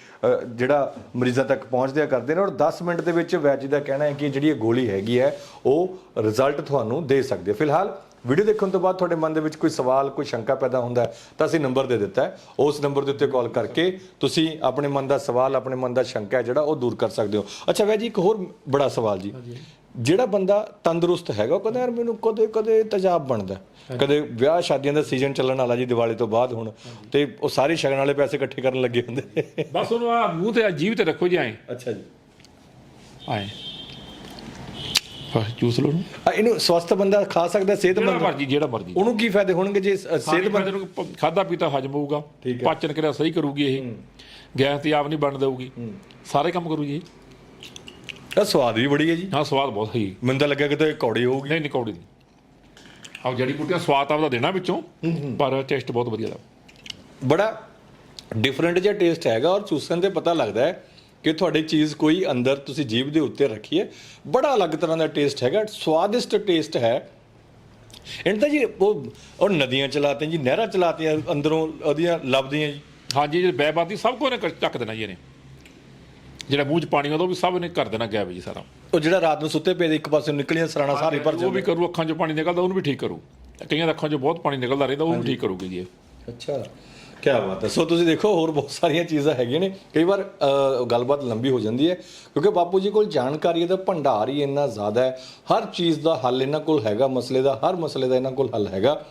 ਜਿਹੜਾ ਮਰੀਜ਼ਾਂ ਤੱਕ ਪਹੁੰਚਦਿਆ ਕਰਦੇ ਨੇ ਔਰ 10 ਮਿੰਟ ਦੇ ਵਿੱਚ ਵੈਜ ਦਾ ਕਹਿਣਾ ਹੈ ਕਿ ਜਿਹੜੀ ਇਹ ਗੋਲੀ ਹੈਗੀ ਹੈ, ਉਹ ਰਿਜ਼ਲਟ ਤੁਹਾਨੂੰ ਦੇ ਸਕਦੇ ਫਿਲਹਾਲ ਵੀਡੀਓ ਦੇਖਣ ਤੋਂ ਬਾਅਦ ਤੁਹਾਡੇ ਮਨ ਦੇ ਵਿੱਚ ਕੋਈ ਸਵਾਲ, ਕੋਈ ਸ਼ੰਕਾ ਪੈਦਾ ਹੁੰਦਾ ਤਾਂ ਅਸੀਂ ਨੰਬਰ ਦੇ ਦਿੱਤਾ ਹੈ। ਉਸ ਨੰਬਰ ਦੇ ਉੱਤੇ ਕਾਲ ਕਰਕੇ ਤੁਸੀਂ ਆਪਣੇ ਮਨ ਦਾ ਸਵਾਲ, ਆਪਣੇ ਮਨ ਦਾ ਸ਼ੰਕਾ ਹੈ ਜਿਹੜਾ, ਉਹ ਦੂਰ ਕਰ ਸਕਦੇ ਹੋ। ਅੱਛਾ ਵੈ ਜੀ, ਇੱਕ ਹੋਰ ਬੜਾ ਸਵਾਲ ਜੀ। ਜਿਹੜਾ ਬੰਦਾ ਤੰਦਰੁਸਤ ਹੈਗਾ ਉਹ ਕਹਿੰਦਾ ਯਾਰ ਮੈਨੂੰ ਕਦੇ ਕਦੇ ਤੇਜ਼ਾਬ ਬਣਦਾ। ਕਦੇ ਵਿਆਹ ਸ਼ਾਦੀਆਂ ਦਾ ਸੀਜ਼ਨ ਚੱਲਣ ਵਾਲਾ ਜੀ ਦੀਵਾਲੀ ਤੋਂ ਬਾਅਦ ਹੁਣ ਤੇ ਉਹ ਸਾਰੇ ਸ਼ਗਨ ਵਾਲੇ ਪੈਸੇ ਇਕੱਠੇ ਕਰਨ ਲੱਗੇ ਹੁੰਦੇ। ਬਸ ਉਹਨੂੰ ਆ ਮੂੰਹ ਤੇ ਜੀਭ ਤੇ ਰੱਖੋ ਜੀ ਐ। ਅੱਛਾ ਜੀ। ਆਏ ਬਸ ਜੂਸ ਆ ਇਹਨੂੰ ਸਵਸਥ ਬੰਦਾ ਖਾ ਸਕਦਾ ਜਿਹੜਾ ਸਿਹਤਮੰਦ ਮਰਜ਼ੀ ਜਿਹੜਾ ਮਰਜ਼ੀ। ਉਹਨੂੰ ਕੀ ਫਾਇਦੇ ਹੋਣਗੇ ਜੇ ਸਿਹਤਮੰਦ ਖਾਦਾ ਪੀਤਾ ਹਜਮ ਹੋਊਗਾ। ਪਾਚਨ ਕਿਰਿਆ ਸਹੀ ਕਰੂਗੀ ਇਹ। ਗੈਸ ਤੇ ਆਪ ਨਹੀਂ ਬਣ ਦੇਊਗੀ। ਸਾਰੇ ਕੰਮ ਕਰੂ ਜੀ ਇਹ। ਸਵਾਦ ਵੀ ਬੜੀ ਹੈ ਜੀ। ਹਾਂ ਸਵਾਦ ਬਹੁਤ ਸਹੀ। ਮੈਨੂੰ ਤਾਂ ਲੱਗਿਆ ਕਿ ਤਾਂ ਇਹ ਕੌੜੀ ਹੋਊਗੀ। ਨਹੀਂ ਨਿਕੌੜੀ ਨਹੀਂ। ਆਹ ਜੜੀ ਬੂਟੀਆਂ ਸਵਾਦ ਆਪਦਾ ਦੇਣਾ ਵਿੱਚੋਂ ਪਰ ਟੇਸਟ ਬਹੁਤ ਵਧੀਆ ਦਾ ਬੜਾ ਡਿਫਰੈਂਟ ਜਿਹਾ ਟੇਸਟ ਹੈਗਾ ਔਰ ਚੂਸਣ ਤੇ ਪਤਾ ਲੱਗਦਾ ਹੈ ਕਿ ਤੁਹਾਡੀ ਚੀਜ਼ ਕੋਈ ਅੰਦਰ ਤੁਸੀਂ ਜੀਭ ਦੇ ਉੱਤੇ ਰੱਖੀ ਹੈ। ਬੜਾ ਅਲੱਗ ਤਰ੍ਹਾਂ ਦਾ ਟੇਸਟ ਹੈਗਾ ਸਵਾਦਿਸ਼ਟ ਟੇਸਟ ਹੈ। ਇਹਨਾਂ ਤਾਂ ਜੀ ਉਹ ਉਹ ਨਦੀਆਂ ਚਲਾਤੇ ਜੀ ਨਹਿਰਾਂ ਚਲਾਤੀਆਂ ਅੰਦਰੋਂ ਉਹਦੀਆਂ ਲੱਭਦੀਆਂ ਜੀ। ਹਾਂਜੀ ਜੇ ਬੈਬਾਦੀ ਸਭ ਕੁਝ ਨੇ ਚੱਕ ਦੇਣਾ ਜੀ ਇਹਨੇ। ਜਿਹੜਾ ਮੂੰਹ 'ਚ ਪਾਣੀ ਆਉਂਦਾ ਉਹ ਵੀ ਸਭ ਨੇ ਕਰ ਦੇਣਾ ਗਾਇਬ ਜੀ ਸਾਰਾ। ਉਹ ਜਿਹੜਾ ਰਾਤ ਨੂੰ ਸੁੱਤੇ ਪਏ ਦੇ ਇੱਕ ਪਾਸੇ ਨਿਕਲੀਆਂ ਸਰਾਣਾ ਸਾਰੇ ਭਰ ਉਹ ਜਾਂਦੇ ਵੀ ਕਰੂ ਅੱਖਾਂ 'ਚੋਂ ਪਾਣੀ ਨਿਕਲਦਾ ਉਹਨੂੰ ਵੀ ਠੀਕ ਕਰੂ। ਕਈਆਂ ਦੇ ਅੱਖਾਂ 'ਚੋਂ ਬਹੁਤ ਪਾਣੀ ਨਿਕਲਦਾ ਰਹਿੰਦਾ ਉਹਨੂੰ ਠੀਕ ਕਰੂਗੀ ਜੀ ਇਹ। ਅੱਛਾ ਕੀ ਬਾਤ ਹੈ। ਸੋ ਤੁਸੀਂ ਦੇਖੋ ਹੋਰ ਬਹੁਤ ਸਾਰੀਆਂ ਚੀਜ਼ਾਂ ਹੈਗੀਆਂ ਨੇ। ਕਈ ਵਾਰ ਅ, ਗੱਲਬਾਤ ਲੰਬੀ ਹੋ ਜਾਂਦੀ ਹੈ ਕਿਉਂਕਿ ਬਾਪੂ ਜੀ ਕੋਲ ਜਾਣਕਾਰੀ ਦਾ ਭੰਡਾਰ ਹੀ ਇੰਨਾ ਜ਼ਿਆਦਾ ਹੈ। ਹਰ ਚੀਜ਼ ਦਾ ਹੱਲ ਇਹਨਾਂ ਕੋਲ ਹੈਗਾ ਮਸਲੇ ਦਾ ਹਰ ਮਸਲੇ ਦਾ ਇਹਨਾਂ ਕੋਲ ਹੱਲ ਹੈਗਾ।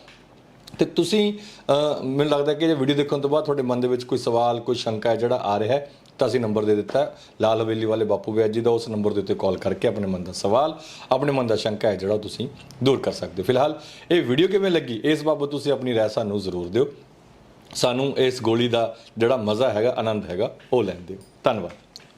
ਤੇ ਤੁਸੀਂ ਅ, ਮੈਨੂੰ ਲੱਗਦਾ ਕਿ ਜੇ ਵੀਡੀਓ ਦੇਖਣ ਤੋਂ ਬਾਅਦ ਤੁਹਾਡੇ ਮਨ ਦੇ ਵਿੱਚ ਕੋਈ ਸਵਾਲ ਕੋਈ ਸ਼ੰਕਾ ਹੈ ਜਿਹੜਾ ਆ ਰਿਹਾ ਹੈ ਤਾਂ ਅਸੀਂ ਨੰਬਰ ਦੇ ਦਿੱਤਾ। ਲਾਲ ਹਵੇਲੀ ਵਾਲੇ ਬਾਪੂ ਵਿਆਜ ਜੀ ਦਾ ਉਸ ਨੰਬਰ ਦੇ ਉੱਤੇ ਕਾਲ ਕਰਕੇ ਆਪਣੇ ਮਨ ਦਾ ਸਵਾਲ, ਆਪਣੇ ਮਨ ਦਾ ਸ਼ੰਕਾ ਹੈ ਜਿਹੜਾ ਤੁਸੀਂ ਦੂਰ ਕਰ ਸਕਦੇ ਹੋ। ਫਿਲਹਾਲ ਇਹ ਵੀਡੀਓ ਕਿਵੇਂ ਲੱਗੀ? ਇਸ ਬਾਬਤ ਤੁਸੀਂ ਆਪਣੀ ਰਾਏ ਸਾਨੂੰ ਜ਼ਰੂਰ ਦਿਓ। ਸਾਨੂੰ ਇਸ ਗੋਲੀ ਦਾ ਜਿਹੜਾ ਮਜ਼ਾ ਹੈਗਾ, ਆਨੰਦ ਹੈਗਾ, ਉਹ ਲੈਣ ਦਿਓ। ਧੰਨਵਾਦ।